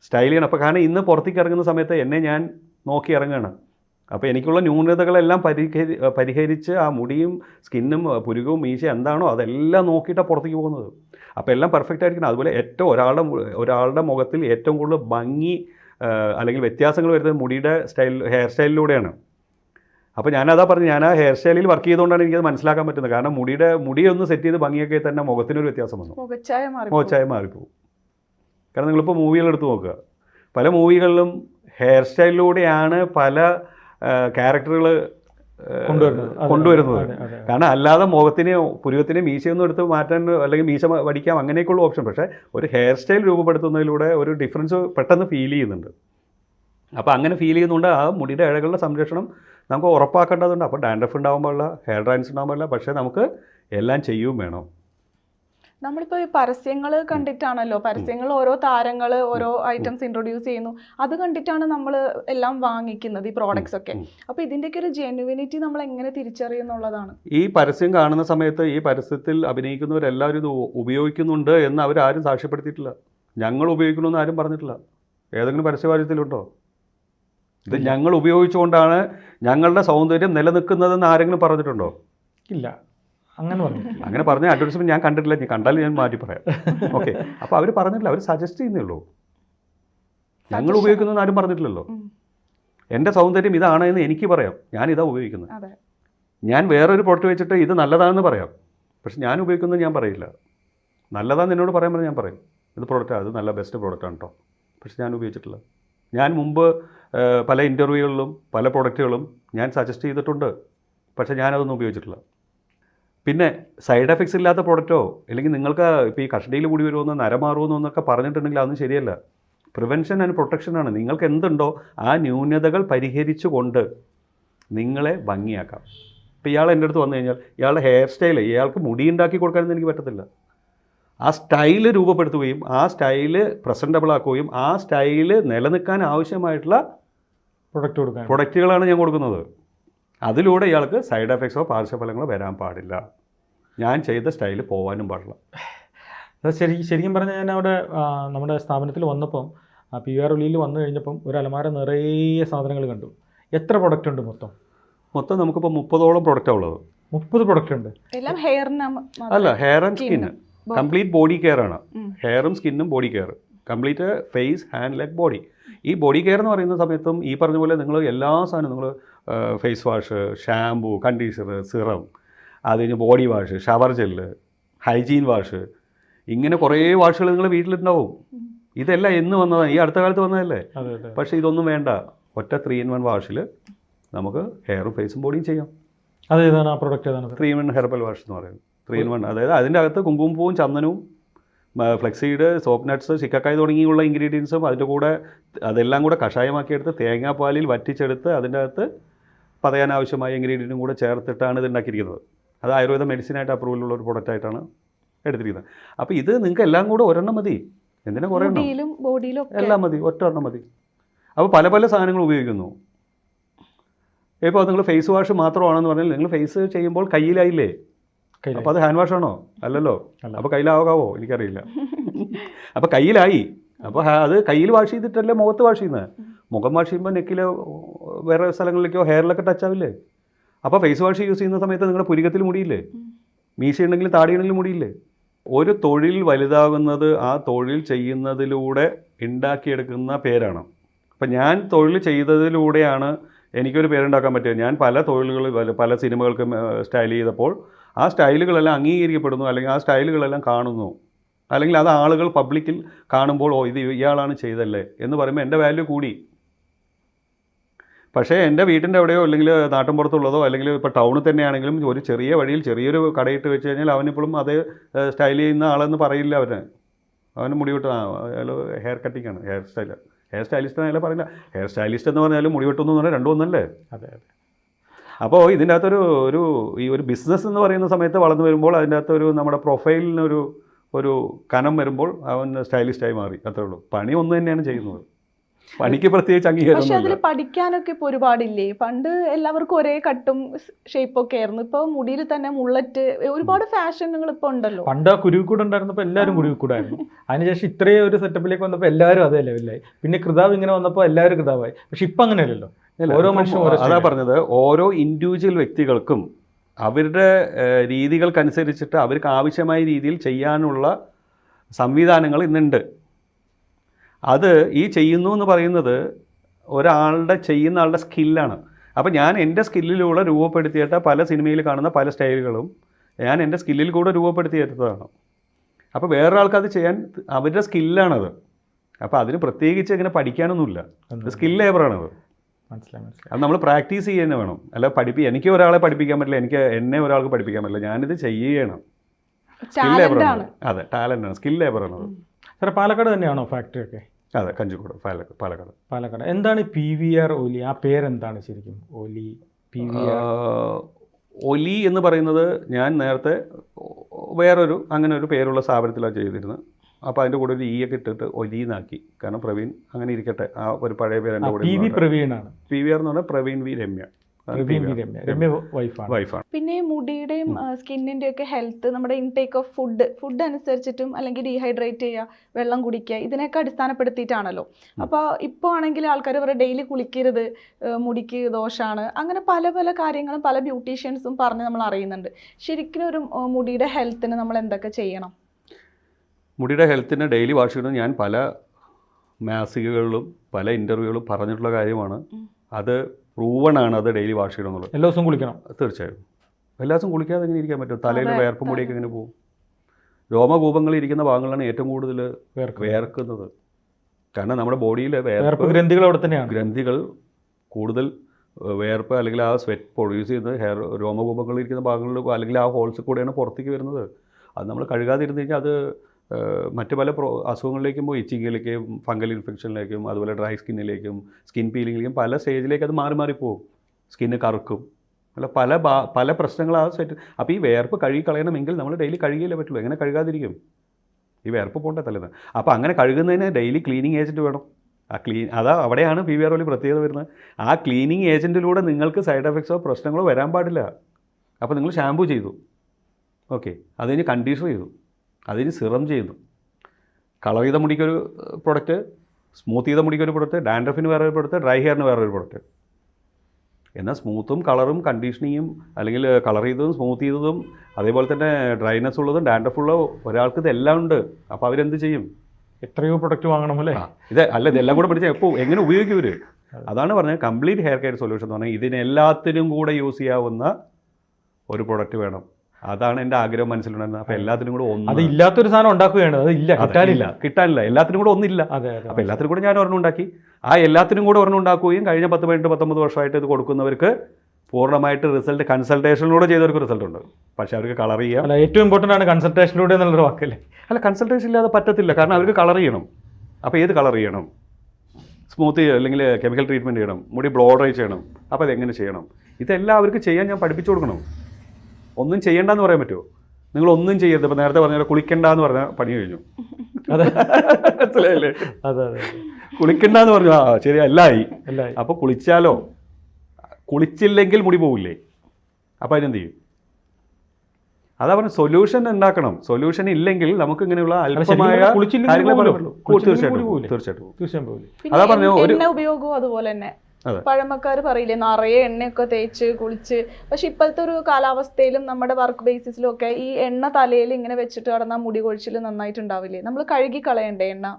സ്റ്റൈൽ ചെയ്യണം. അപ്പോൾ കാരണം ഇന്ന് പുറത്തേക്ക് ഇറങ്ങുന്ന സമയത്ത് എന്നെ ഞാൻ നോക്കി ഇറങ്ങുകയാണ്. അപ്പോൾ എനിക്കുള്ള ന്യൂനതകളെല്ലാം പരിഹരി പരിഹരിച്ച് ആ മുടിയും സ്കിന്നും പുരുകവും മീശ എന്താണോ അതെല്ലാം നോക്കിയിട്ടാണ് പുറത്തേക്ക് പോകുന്നത്. അപ്പോൾ എല്ലാം പെർഫെക്റ്റ് ആയിരിക്കണം. അതുപോലെ ഏറ്റവും ഒരാളുടെ ഒരാളുടെ മുഖത്തിൽ ഏറ്റവും കൂടുതൽ ഭംഗി അല്ലെങ്കിൽ വ്യത്യാസങ്ങൾ വരുന്നത് മുടിയുടെ സ്റ്റൈൽ ഹെയർ സ്റ്റൈലിലൂടെയാണ് അപ്പോൾ ഞാനതാ പറഞ്ഞു ഞാൻ ആ ഹെയർ സ്റ്റൈലിൽ വർക്ക് ചെയ്തുകൊണ്ടാണ് എനിക്കത് മനസ്സിലാക്കാൻ പറ്റുന്നത്. കാരണം മുടിയുടെ മുടിയൊന്ന് സെറ്റ് ചെയ്ത് ഭംഗിയൊക്കെ തന്നെ മുഖത്തിനൊരു വ്യത്യാസം വന്നു. മുഖച്ചായ മാറിപ്പോ കാരണം നിങ്ങളിപ്പോൾ മൂവികളെടുത്ത് നോക്കുക. പല മൂവികളിലും ഹെയർ സ്റ്റൈലിലൂടെയാണ് പല ക്യാരക്ടറുകൾ കൊണ്ടുവരുന്നത്. കാരണം അല്ലാതെ മുഖത്തിനെയോ പുരുവത്തിനെയോ മീശയൊന്നും എടുത്ത് മാറ്റാൻ അല്ലെങ്കിൽ മീശ വടിക്കാം അങ്ങനെയൊക്കെയുള്ള ഓപ്ഷൻ പക്ഷേ ഒരു ഹെയർ സ്റ്റൈൽ രൂപപ്പെടുത്തുന്നതിലൂടെ ഒരു ഡിഫറൻസ് പെട്ടെന്ന് ഫീൽ ചെയ്യുന്നുണ്ട്. അപ്പോൾ അങ്ങനെ ഫീൽ ചെയ്യുന്നതുകൊണ്ട് ആ മുടിയുടെ ഇഴകളുടെ സംരക്ഷണം നമുക്ക് ഉറപ്പാക്കേണ്ടതുണ്ട്. അപ്പോൾ ഡാൻഡ്രഫ് ഉണ്ടാവാൻ പാടില്ല ഹെയർ ഡ്രൈൻസ് ഉണ്ടാകാൻ പാടില്ല. പക്ഷേ നമുക്ക് എല്ലാം ചെയ്യുകയും വേണം. നമ്മളിപ്പോ ഈ പരസ്യങ്ങൾ കണ്ടിട്ടാണല്ലോ പരസ്യങ്ങൾ ഓരോ താരങ്ങൾ ഓരോ ഐറ്റംസ് ഇൻട്രൊഡ്യൂസ് ചെയ്യുന്നു. അത് കണ്ടിട്ടാണ് നമ്മൾ എല്ലാം വാങ്ങിക്കുന്നത് ഈ പ്രോഡക്ട്സ് ഒക്കെ. അപ്പോൾ അപ്പൊ ഇതിന്റെയൊക്കെ ഒരു ജെനുവിനിറ്റി നമ്മൾ എങ്ങനെ തിരിച്ചറിയുന്നുള്ളതാണ്. ഈ പരസ്യം കാണുന്ന സമയത്ത് ഈ പരസ്യത്തിൽ അഭിനയിക്കുന്നവരെല്ലാവരും ഇത് ഉപയോഗിക്കുന്നുണ്ട് എന്ന് അവരാരും സാക്ഷ്യപ്പെടുത്തിയിട്ടില്ല. ഞങ്ങൾ ഉപയോഗിക്കണമെന്ന് ആരും പറഞ്ഞിട്ടില്ല. ഏതെങ്കിലും പരസ്യവാര്യത്തിലുണ്ടോ? ഇത് ഞങ്ങൾ ഉപയോഗിച്ചുകൊണ്ടാണ് ഞങ്ങളുടെ സൗന്ദര്യം നിലനിൽക്കുന്നതെന്ന് ആരെങ്കിലും പറഞ്ഞിട്ടുണ്ടോ? ഇല്ല. അങ്ങനെ പറഞ്ഞു അങ്ങനെ പറഞ്ഞ അഡ്വർടൈസ്മെന്റ് ഞാൻ കണ്ടിട്ടില്ല. ഞാൻ കണ്ടാലും ഞാൻ മാറ്റി പറയാം. ഓക്കെ അപ്പോൾ അവർ പറഞ്ഞിട്ടില്ല. അവർ സജസ്റ്റ് ചെയ്യുന്നേ ഉള്ളൂ ഞങ്ങൾ. ഉപയോഗിക്കുന്നതെന്ന് ആരും പറഞ്ഞിട്ടില്ലല്ലോ. എന്റെ എന്റെ സൗന്ദര്യം ഇതാണ് എന്ന് എനിക്ക് പറയാം. ഞാൻ ഇതാ ഉപയോഗിക്കുന്നത്. അതെ. ഞാൻ വേറൊരു പ്രോഡക്റ്റ് വെച്ചിട്ട് ഇത് നല്ലതാണെന്ന് പറയാം. പക്ഷെ ഞാൻ ഉപയോഗിക്കുന്നത് ഞാൻ പറയില്ല. നല്ലതാണെന്ന് എന്നോട് പറയാൻ പറഞ്ഞാൽ ഞാൻ പറയും. ഇത് പ്രോഡക്റ്റാണ് അത് നല്ല ബെസ്റ്റ് പ്രോഡക്റ്റാണ് കേട്ടോ പക്ഷെ ഞാൻ ഉപയോഗിച്ചിട്ടില്ല. ഞാൻ മുമ്പ് പല ഇന്റർവ്യൂകളിലും പല പ്രോഡക്റ്റുകളും ഞാൻ സജസ്റ്റ് ചെയ്തിട്ടുണ്ട്. പക്ഷേ ഞാനതൊന്നും ഉപയോഗിച്ചിട്ടില്ല. പിന്നെ സൈഡ് എഫക്ട്സ് ഇല്ലാത്ത പ്രോഡക്റ്റോ അല്ലെങ്കിൽ നിങ്ങൾക്ക് ഇപ്പോൾ ഈ കഷ്ടയിൽ കൂടി വരുമെന്ന് നരമാറുമെന്നോ എന്നൊക്കെ പറഞ്ഞിട്ടുണ്ടെങ്കിൽ അതൊന്നും ശരിയല്ല. പ്രിവെൻഷൻ ആൻഡ് പ്രൊട്ടക്ഷനാണ് നിങ്ങൾക്ക് എന്തുണ്ടോ ആ ന്യൂനതകൾ പരിഹരിച്ചുകൊണ്ട് നിങ്ങളെ ഭംഗിയാക്കാം. ഇപ്പോൾ ഇയാൾ എന്റെ അടുത്ത് വന്നു കഴിഞ്ഞാൽ ഇയാളുടെ ഹെയർ സ്റ്റൈൽ ഇയാൾക്ക് മുടി ഉണ്ടാക്കി കൊടുക്കാനൊന്നും എനിക്ക് പറ്റത്തില്ല. ആ സ്റ്റൈൽ രൂപപ്പെടുത്തുകയും ആ സ്റ്റൈൽ പ്രസന്റബിൾ ആക്കുകയും ആ സ്റ്റൈൽ നിലനിൽക്കാൻ ആവശ്യമായിട്ടുള്ള പ്രൊഡക്റ്റ് കൊടുക്കുക പ്രൊഡക്റ്റുകളാണ് ഞാൻ കൊടുക്കുന്നത്. അതിലൂടെ ഇയാൾക്ക് സൈഡ് എഫക്ട്സോ പാർശ്വഫലങ്ങളോ വരാൻ പാടില്ല. ഞാൻ ചെയ്ത സ്റ്റൈൽ പോകാനും പാടില്ല. അത് ശരി ശരിക്കും പറഞ്ഞാൽ ഞാൻ അവിടെ നമ്മുടെ സ്ഥാപനത്തിൽ വന്നപ്പം പി ആർ ഒലിയിൽ വന്നു കഴിഞ്ഞപ്പം ഒരു അലമാര നിറയെ സാധനങ്ങൾ കണ്ടു. എത്ര പ്രൊഡക്റ്റ് ഉണ്ട് മൊത്തം? മൊത്തം നമുക്കിപ്പോൾ മുപ്പതോളം പ്രൊഡക്റ്റാണ് ഉള്ളത്. മുപ്പത് പ്രൊഡക്റ്റ് ഉണ്ട്. എല്ലാം ഹെയറിന് അല്ല hair and skin complete body care ആണ്. ഹെയറും സ്കിന്നും body care complete face hand leg body ഈ ബോഡി കെയർ എന്ന് പറയുന്ന സമയത്തും ഈ പറഞ്ഞ പോലെ നിങ്ങൾ എല്ലാ സാധനവും നിങ്ങൾ face wash shampoo conditioner serum അത് കഴിഞ്ഞ് body wash shower gel hygiene wash ഇങ്ങനെ കുറേ വാഷുകൾ നിങ്ങൾ വീട്ടിലുണ്ടാവും. ഇതല്ല എന്ന് വന്നതാണ് ഈ അടുത്ത കാലത്ത് വന്നതല്ലേ? പക്ഷേ ഇതൊന്നും വേണ്ട. ഒറ്റ ത്രീ ഇൻ വൺ വാഷിൽ നമുക്ക് ഹെയറും ഫേസും ബോഡിയും ചെയ്യാം. അത് ഏതാണ്? ആ പ്രൊഡക്റ്റ് ഏതാണ്? Three in one herbal wash എന്ന് പറയുന്നത്. ത്രീ ഇൻ വൺ അതായത് അതിന്റെ അകത്ത് കുങ്കുമപ്പൂവും ചന്ദനവും ഫ്ലെക്സീഡ് സോപ്പ് നട്ട്സ് ചിക്കക്കായ് തുടങ്ങിയുള്ള ഇൻഗ്രീഡിയൻസും അതിന്റെ കൂടെ അതെല്ലാം കൂടെ കഷായമാക്കിയെടുത്ത് തേങ്ങാപ്പാലിൽ വറ്റിച്ചെടുത്ത് അതിന്റെ അകത്ത് പതയാൻ ആവശ്യമായ ഇൻഗ്രീഡിയന്റും കൂടെ ചേർത്തിട്ടാണ് ഇത് ഉണ്ടാക്കിയിരിക്കുന്നത്. അത് ആയുർവേദ മെഡിസിനായിട്ട് അപ്രൂവലുള്ള ഒരു പ്രൊഡക്റ്റ് ആയിട്ടാണ് എടുത്തിരിക്കുന്നത്. അപ്പോൾ ഇത് നിങ്ങൾക്ക് എല്ലാം കൂടെ ഒരെണ്ണം മതി. എന്തിനാ കുറേ ബോഡിയിലും ഒക്കെ. എല്ലാം മതി. ഒറ്റ എണ്ണം മതി. അപ്പോൾ പല പല സാധനങ്ങൾ ഉപയോഗിക്കുന്നു. ഇപ്പോൾ നിങ്ങൾ ഫേസ് വാഷ് മാത്രമാണെന്ന് പറഞ്ഞാൽ നിങ്ങൾ ഫേസ് ചെയ്യുമ്പോൾ കയ്യിലായില്ലേ? അപ്പോൾ അത് ഹാൻഡ് വാഷ് ആണോ? അല്ലല്ലോ. അപ്പോൾ കയ്യിലാകാവോ? എനിക്കറിയില്ല. അപ്പോൾ കയ്യിലായി. അപ്പോൾ അത് കയ്യിൽ വാഷ് ചെയ്തിട്ടല്ലേ മുഖത്ത് വാഷ് ചെയ്യുന്നത് മുഖം വാഷ് ചെയ്യുമ്പോൾ നെക്കിലോ വേറെ സ്ഥലങ്ങളിലേക്കോ ഹെയറിലൊക്കെ ടച്ച് ആവില്ലേ? അപ്പോൾ ഫേസ് വാഷ് യൂസ് ചെയ്യുന്ന സമയത്ത് നിങ്ങളുടെ പുരികത്തിൽ മുടിയില്ലേ? മീശ ഉണ്ടെങ്കിലും താടി ഉണ്ടെങ്കിലും മുടിയില്ലേ? ഒരു തൊഴിൽ വലുതാകുന്നത് ആ തൊഴിൽ ചെയ്യുന്നതിലൂടെ ഉണ്ടാക്കിയെടുക്കുന്ന പേരാണ്. അപ്പം ഞാൻ തൊഴിൽ ചെയ്തതിലൂടെയാണ് എനിക്കൊരു പേരുണ്ടാക്കാൻ പറ്റിയത്. ഞാൻ പല തൊഴിലുകൾ പല സിനിമകൾക്കും സ്റ്റൈൽ ചെയ്തപ്പോൾ ആ സ്റ്റൈലുകളെല്ലാം അംഗീകരിക്കപ്പെടുന്നു അല്ലെങ്കിൽ ആ സ്റ്റൈലുകളെല്ലാം കാണുന്നു. അല്ലെങ്കിൽ അത് ആളുകൾ പബ്ലിക്കിൽ കാണുമ്പോൾ ഓ ഇത് ഇയാളാണ് ചെയ്തല്ലേ? എന്ന് പറയുമ്പോൾ എന്റെ വാല്യൂ കൂടി. പക്ഷേ എന്റെ വീട്ടിന്റെ എവിടെയോ അല്ലെങ്കിൽ നാട്ടിൻപുറത്തുള്ളതോ അല്ലെങ്കിൽ ഇപ്പോൾ ടൗണിൽ തന്നെയാണെങ്കിലും ഒരു ചെറിയ വഴിയിൽ ചെറിയൊരു കടയിട്ട് വെച്ച് കഴിഞ്ഞാൽ അവനിപ്പോഴും അതേ സ്റ്റൈൽ ചെയ്യുന്ന ആളെന്ന് പറയില്ല അവന്. അവന് മുടി വെട്ടാ അയാൾ ഹെയർ കട്ടിംഗ് ആണ് ഹെയർ സ്റ്റൈൽ ഹെയർ സ്റ്റൈലിസ്റ്റ് അയാൾ പറയില്ല ഹെയർ സ്റ്റൈലിസ്റ്റ് എന്ന് പറഞ്ഞാലും മുടി വെട്ടുന്നു പറഞ്ഞാൽ രണ്ടും ഒന്നല്ലേ? അതെ അതെ. അപ്പോൾ ഇതിന്റെ അകത്തൊരു ഒരു ഈ ഒരു ബിസിനസ് എന്ന് പറയുന്ന സമയത്ത് വളർന്നു വരുമ്പോൾ അതിന്റെ അകത്തൊരു നമ്മുടെ പ്രൊഫൈലിനൊരു ഒരു കനം വരുമ്പോൾ അവൻ സ്റ്റൈലിസ്റ്റായി മാറി. അത്രേ ഉള്ളൂ. പണി ഒന്ന് തന്നെയാണ് ചെയ്യുന്നത്. പണിക്ക് പ്രത്യേകിച്ച് പക്ഷെ അതിൽ പഠിക്കാനൊക്കെ ഇപ്പൊ ഒരുപാടില്ലേ? പണ്ട് എല്ലാവർക്കും ഒരേ കട്ടും ഷേപ്പ് ഒക്കെ ആയിരുന്നു. ഇപ്പൊ മുടിയിൽ തന്നെ മുള്ളറ്റ് ഒരുപാട് ഫാഷനുകൾ ഇപ്പൊ ഉണ്ടല്ലോ. പണ്ട് ആ കുരുവിക്കൂടെ ഉണ്ടായിരുന്നപ്പോൾ എല്ലാവരും കുരുവിക്കൂടായിരുന്നു. അതിനുശേഷം ഇത്രയും ഒരു സെറ്റപ്പിലേക്ക് വന്നപ്പോൾ എല്ലാവരും അതേ ലെവലായി പിന്നെ കൃതാവ് ഇങ്ങനെ വന്നപ്പോൾ എല്ലാവരും കൃതാവായി. പക്ഷെ ഇപ്പം അങ്ങനെയല്ലല്ലോ. ഓരോ മനുഷ്യനും ഓരോ അതാ. പറഞ്ഞത് ഓരോ ഇൻഡിവിജ്വൽ വ്യക്തികൾക്കും അവരുടെ രീതികൾക്കനുസരിച്ചിട്ട് അവർക്ക് ആവശ്യമായ രീതിയിൽ ചെയ്യാനുള്ള സംവിധാനങ്ങൾ ഇന്നുണ്ട്. അത് ഈ ചെയ്യുന്നു എന്ന് പറയുന്നത് ഒരാളുടെ ചെയ്യുന്ന ആളുടെ സ്കില്ലാണ്. അപ്പോൾ ഞാൻ എന്റെ സ്കില്ലിലൂടെ രൂപപ്പെടുത്തിയിട്ട പല സിനിമയിൽ കാണുന്ന പല സ്റ്റൈലുകളും ഞാൻ എന്റെ സ്കില്ലിൽ കൂടെ രൂപപ്പെടുത്തിയെടുത്തതാണ്. അപ്പോൾ വേറൊരാൾക്ക് അത് ചെയ്യാൻ അവരുടെ സ്കില്ലാണത്. അപ്പോൾ അതിന് പ്രത്യേകിച്ച് ഇങ്ങനെ പഠിക്കാനൊന്നുമില്ല. സ്കിൽ ലേബറാണത്. മനസ്സിലായി മനസ്സിലായി. അത് നമ്മൾ പ്രാക്ടീസ് ചെയ്യുന്നത് വേണം. അല്ല പഠിപ്പി എനിക്ക് ഒരാളെ പഠിപ്പിക്കാൻ പറ്റില്ല എനിക്ക് എന്നെ ഒരാൾക്ക് പഠിപ്പിക്കാൻ പറ്റില്ല. ഞാനിത് ചെയ്യണം സ്കിൽ ലേബറാണ് ആണ്. അതെ ടാലന്റ് ആണ്. സ്കിൽ ലേബറാണ് അത് സാറേ പാലക്കാട് തന്നെയാണോ ഫാക്ടറി ഒക്കെ? അതെ കഞ്ചിക്കോട് പാലക്കാട് പാലക്കാട്. എന്താണ് പി വി ആർ ഒലി? ആ പേരെന്താണ് ശരിക്കും? ഒലി പി വി ഒലി എന്ന് പറയുന്നത് ഞാൻ നേരത്തെ വേറൊരു അങ്ങനെ ഒരു പേരുള്ള സ്ഥാപനത്തിലാണ് ചെയ്തിരുന്നത്. അപ്പോൾ അതിന്റെ കൂടെ ഒരു ഈ ഒക്കെ ഇട്ടിട്ട് ഒലി എന്നാക്കി കാരണം പ്രവീൺ അങ്ങനെ ഇരിക്കട്ടെ. ആ ഒരു പഴയ പേര് എന്റെ കൂടെ പി വി പ്രവീണാണ് പി വി ആർ എന്ന് പറഞ്ഞാൽ പ്രവീൺ വി രമ്യ. വൈഫാണ് പിന്നെ മുടിയുടെയും സ്കിന്നിന്റെ ഒക്കെ ഹെൽത്ത് നമ്മുടെ ഇൻടേക്ക് ഓഫ് ഫുഡ് ഫുഡ് അനുസരിച്ചിട്ടും അല്ലെങ്കിൽ ഡീഹൈഡ്രേറ്റ് ചെയ്യുക വെള്ളം കുടിക്കുക ഇതിനൊക്കെ അടിസ്ഥാനപ്പെടുത്തിയിട്ടാണല്ലോ. അപ്പോൾ ഇപ്പോൾ ആണെങ്കിൽ ആൾക്കാർ പറയും ഡെയിലി കുളിക്കരുത് മുടിക്ക് ദോഷമാണ് അങ്ങനെ പല പല കാര്യങ്ങളും പല ബ്യൂട്ടീഷ്യൻസും പറഞ്ഞ് നമ്മൾ അറിയുന്നുണ്ട്. ശരിക്കും ഒരു മുടിയുടെ ഹെൽത്തിന് നമ്മൾ എന്തൊക്കെ ചെയ്യണം? മുടിയുടെ ഹെൽത്തിന് ഡെയിലി വാഷ് ചെയ്യണം ഞാൻ പല മാസികകളിലും പല ഇന്റർവ്യൂകളും പറഞ്ഞിട്ടുള്ള കാര്യമാണ്. അത് പ്രൂവൺ ആണ് അത് ഡെയിലി വാഷ് ചെയ്യണം എന്നുള്ളത് എല്ലാ ദിവസവും കുളിക്കണം. തീർച്ചയായും. എല്ലാ ദിവസവും കുളിക്കാതെ എങ്ങനെ ഇരിക്കാൻ പറ്റും? തലയിൽ വേർപ്പ് മുടിയൊക്കെ എങ്ങനെ പോകും? രോമകൂപങ്ങളിൽ ഇരിക്കുന്ന ഭാഗങ്ങളാണ് ഏറ്റവും കൂടുതൽ വേർക്ക് വേർക്കുന്നത്. കാരണം നമ്മുടെ ബോഡിയിൽ വേർപ്പ് ഗ്രന്ഥികൾ അവിടെ തന്നെയാണ്. ഗ്രന്ഥികൾ കൂടുതൽ വേർപ്പ് അല്ലെങ്കിൽ ആ സ്വെറ്റ് പ്രൊഡ്യൂസ് ചെയ്യുന്നത് ഹെയർ രോമകൂപങ്ങളിൽ ഇരിക്കുന്ന ഭാഗങ്ങളിൽ അല്ലെങ്കിൽ ആ ഹോൾസിൽ കൂടെയാണ് പുറത്തേക്ക് വരുന്നത്. അത് നമ്മൾ കഴുകാതിരുന്ന് കഴിഞ്ഞാൽ അത് മറ്റ് പല പ്രോ അസുഖങ്ങളിലേക്കും പോയി. ഇച്ചിങ്ങിലേക്കും ഫംഗൽ ഇൻഫെക്ഷനിലേക്കും അതുപോലെ ഡ്രൈ സ്കിന്നിലേക്കും സ്കിൻ പീലിങ്ങിലേക്കും പല സ്റ്റേജിലേക്ക് അത് മാറി മാറി പോകും. സ്കിന്ന് കറുക്കും. അല്ല പല പല പ്രശ്നങ്ങൾ ആ സെറ്റ് അപ്പോൾ ഈ വേർപ്പ് കഴുകി കളയണമെങ്കിൽ നമ്മൾ ഡെയിലി കഴുകിയല്ലേ പറ്റുള്ളൂ. എങ്ങനെ കഴുകാതിരിക്കും? ഈ വേർപ്പ് പോകേണ്ട തലേന്ന്. അപ്പോൾ അങ്ങനെ കഴുകുന്നതിന് ഡെയിലി ക്ലീനിങ് ഏജന്റ് വേണം. ആ ക്ലീൻ അതാ അവിടെയാണ് പി വി ആർ പ്രത്യേകത വരുന്നത്. ആ ക്ലീനിങ് ഏജന്റിലൂടെ നിങ്ങൾക്ക് സൈഡ് എഫക്ട്സോ പ്രശ്നങ്ങളോ വരാൻ പാടില്ല. അപ്പോൾ നിങ്ങൾ ഷാമ്പു ചെയ്തു. ഓക്കെ. അത് കഴിഞ്ഞ് കണ്ടീഷണർ ചെയ്തു. അത് കഴിഞ്ഞ് സിറം ചെയ്യുന്നു. കളർ ചെയ്ത മുടിക്കൊരു പ്രൊഡക്റ്റ് സ്മൂത്ത് ചെയ്ത മുടിക്കൊരു പ്രൊഡക്റ്റ് ഡാൻഡ്രഫിന് വേറെ ഒരു പ്രൊഡക്റ്റ് ഡ്രൈ ഹെയറിന് വേറെ ഒരു പ്രൊഡക്റ്റ് എന്നാൽ സ്മൂത്തും കളറും കണ്ടീഷനിങ്ങും അല്ലെങ്കിൽ കളർ ചെയ്തതും സ്മൂത്ത് ചെയ്തതും അതേപോലെ തന്നെ ഡ്രൈനെസ് ഉള്ളതും ഡാൻഡ്രഫ് ഉള്ള ഒരാൾക്ക് ഇതെല്ലാം ഉണ്ട്. അപ്പോൾ അവരെന്ത് ചെയ്യും? എത്രയോ പ്രൊഡക്റ്റ് വാങ്ങണം അല്ലേ? ഇത് അല്ല ഇതെല്ലാം കൂടെ പഠിച്ചാൽ എപ്പോൾ എങ്ങനെ ഉപയോഗിക്കും അതാണ് പറഞ്ഞത് കംപ്ലീറ്റ് ഹെയർ കെയർ സൊല്യൂഷൻ എന്ന് പറഞ്ഞാൽ ഇതിനെല്ലാത്തിനും കൂടെ യൂസ് ചെയ്യാവുന്ന ഒരു പ്രൊഡക്റ്റ് വേണം. അതാണ് എന്റെ ആഗ്രഹം മനസ്സിലുണ്ടായിരുന്നത്. അപ്പോൾ എല്ലാത്തിനും കൂടെ ഒന്ന് അത് ഇല്ലാത്തൊരു സാധനം ഉണ്ടാക്കുകയാണ്. അത് ഇല്ല കിട്ടാനില്ല. കിട്ടാനില്ല. എല്ലാത്തിനും കൂടെ ഒന്നില്ല. അപ്പോൾ എല്ലാത്തിനും കൂടെ ഞാൻ ഒരെണ്ണം ഉണ്ടാക്കി. ആ എല്ലാത്തിനും കൂടെ ഒരെണ്ണം ഉണ്ടാക്കുകയും കഴിഞ്ഞ പത്ത് പതിനെട്ട് പത്തൊമ്പത് വർഷമായിട്ട് ഇത് കൊടുക്കുന്നവർക്ക് പൂർണമായിട്ട് റിസൾട്ട് കൺസൾട്ടേഷനിലൂടെ ചെയ്തവർക്ക് റിസൾട്ട് ഉണ്ട്. പക്ഷേ അവർക്ക് കളർ ചെയ്യാം. അല്ല ഏറ്റവും ഇമ്പോർട്ടന്റ് ആണ് കൺസൾട്ടേഷനിലൂടെ എന്നുള്ളൊരു വാക്കല്ലേ? അല്ല കൺസൾട്ടേഷൻ ഇല്ലാതെ പറ്റത്തില്ല. കാരണം അവർക്ക് കളർ ചെയ്യണം. അപ്പോൾ ഏത് കളർ ചെയ്യണം? സ്മൂത്ത് അല്ലെങ്കിൽ കെമിക്കൽ ട്രീറ്റ്മെന്റ് ചെയ്യണം. മുടി ബ്ലോഡ്രൈ ചെയ്യണം. അപ്പോൾ അതെങ്ങനെ ചെയ്യണം? ഇതെല്ലാം അവർക്ക് ചെയ്യാൻ ഞാൻ പഠിപ്പിച്ചു കൊടുക്കണം. ഒന്നും ചെയ്യണ്ടെന്ന് പറയാൻ പറ്റുമോ നിങ്ങൾ ഒന്നും ചെയ്യരുത്. ഇപ്പൊ നേരത്തെ പറഞ്ഞ കുളിക്കണ്ടെന്ന് കുളിക്കണ്ട എന്ന് പറഞ്ഞാൽ പണി കഴിഞ്ഞു. അതെ. മനസ്സിലായില്ലേ? അതെ അതെ. കുളിക്കണ്ട എന്ന് പറഞ്ഞു. ആ ശരി അല്ലായി അല്ല അപ്പോൾ കുളിച്ചാലോ? കുളിച്ചില്ലെങ്കിൽ മുടി പോവില്ലേ? അപ്പോൾ അതിനെന്ത് ചെയ്യും? അതാ പറഞ്ഞ സൊല്യൂഷൻ ഉണ്ടാക്കണം. സൊല്യൂഷൻ ഇല്ലെങ്കിൽ നമുക്ക് ഇങ്ങനെയുള്ള അല്പമായ തീർച്ചയായിട്ടും? തീർച്ചയായിട്ടും. അതാ പറഞ്ഞു ഒരു- ഉപയോഗവും അതുപോലെ തന്നെ. പഴമക്കാർ പറയില്ലേ നിറയെ എണ്ണയൊക്കെ തേച്ച് കുളിച്ച്. പക്ഷെ ഇപ്പോഴത്തെ ഒരു കാലാവസ്ഥയിലും നമ്മുടെ വർക്ക് ബേസിസിലും ഒക്കെ ഈ എണ്ണ തലയിൽ ഇങ്ങനെ വെച്ചിട്ട് കടന്നാൽ മുടി കൊഴിച്ചിൽ നന്നായിട്ട് ഉണ്ടാവില്ലേ നമ്മൾ കഴുകി കളയണ്ടേ എണ്ണ?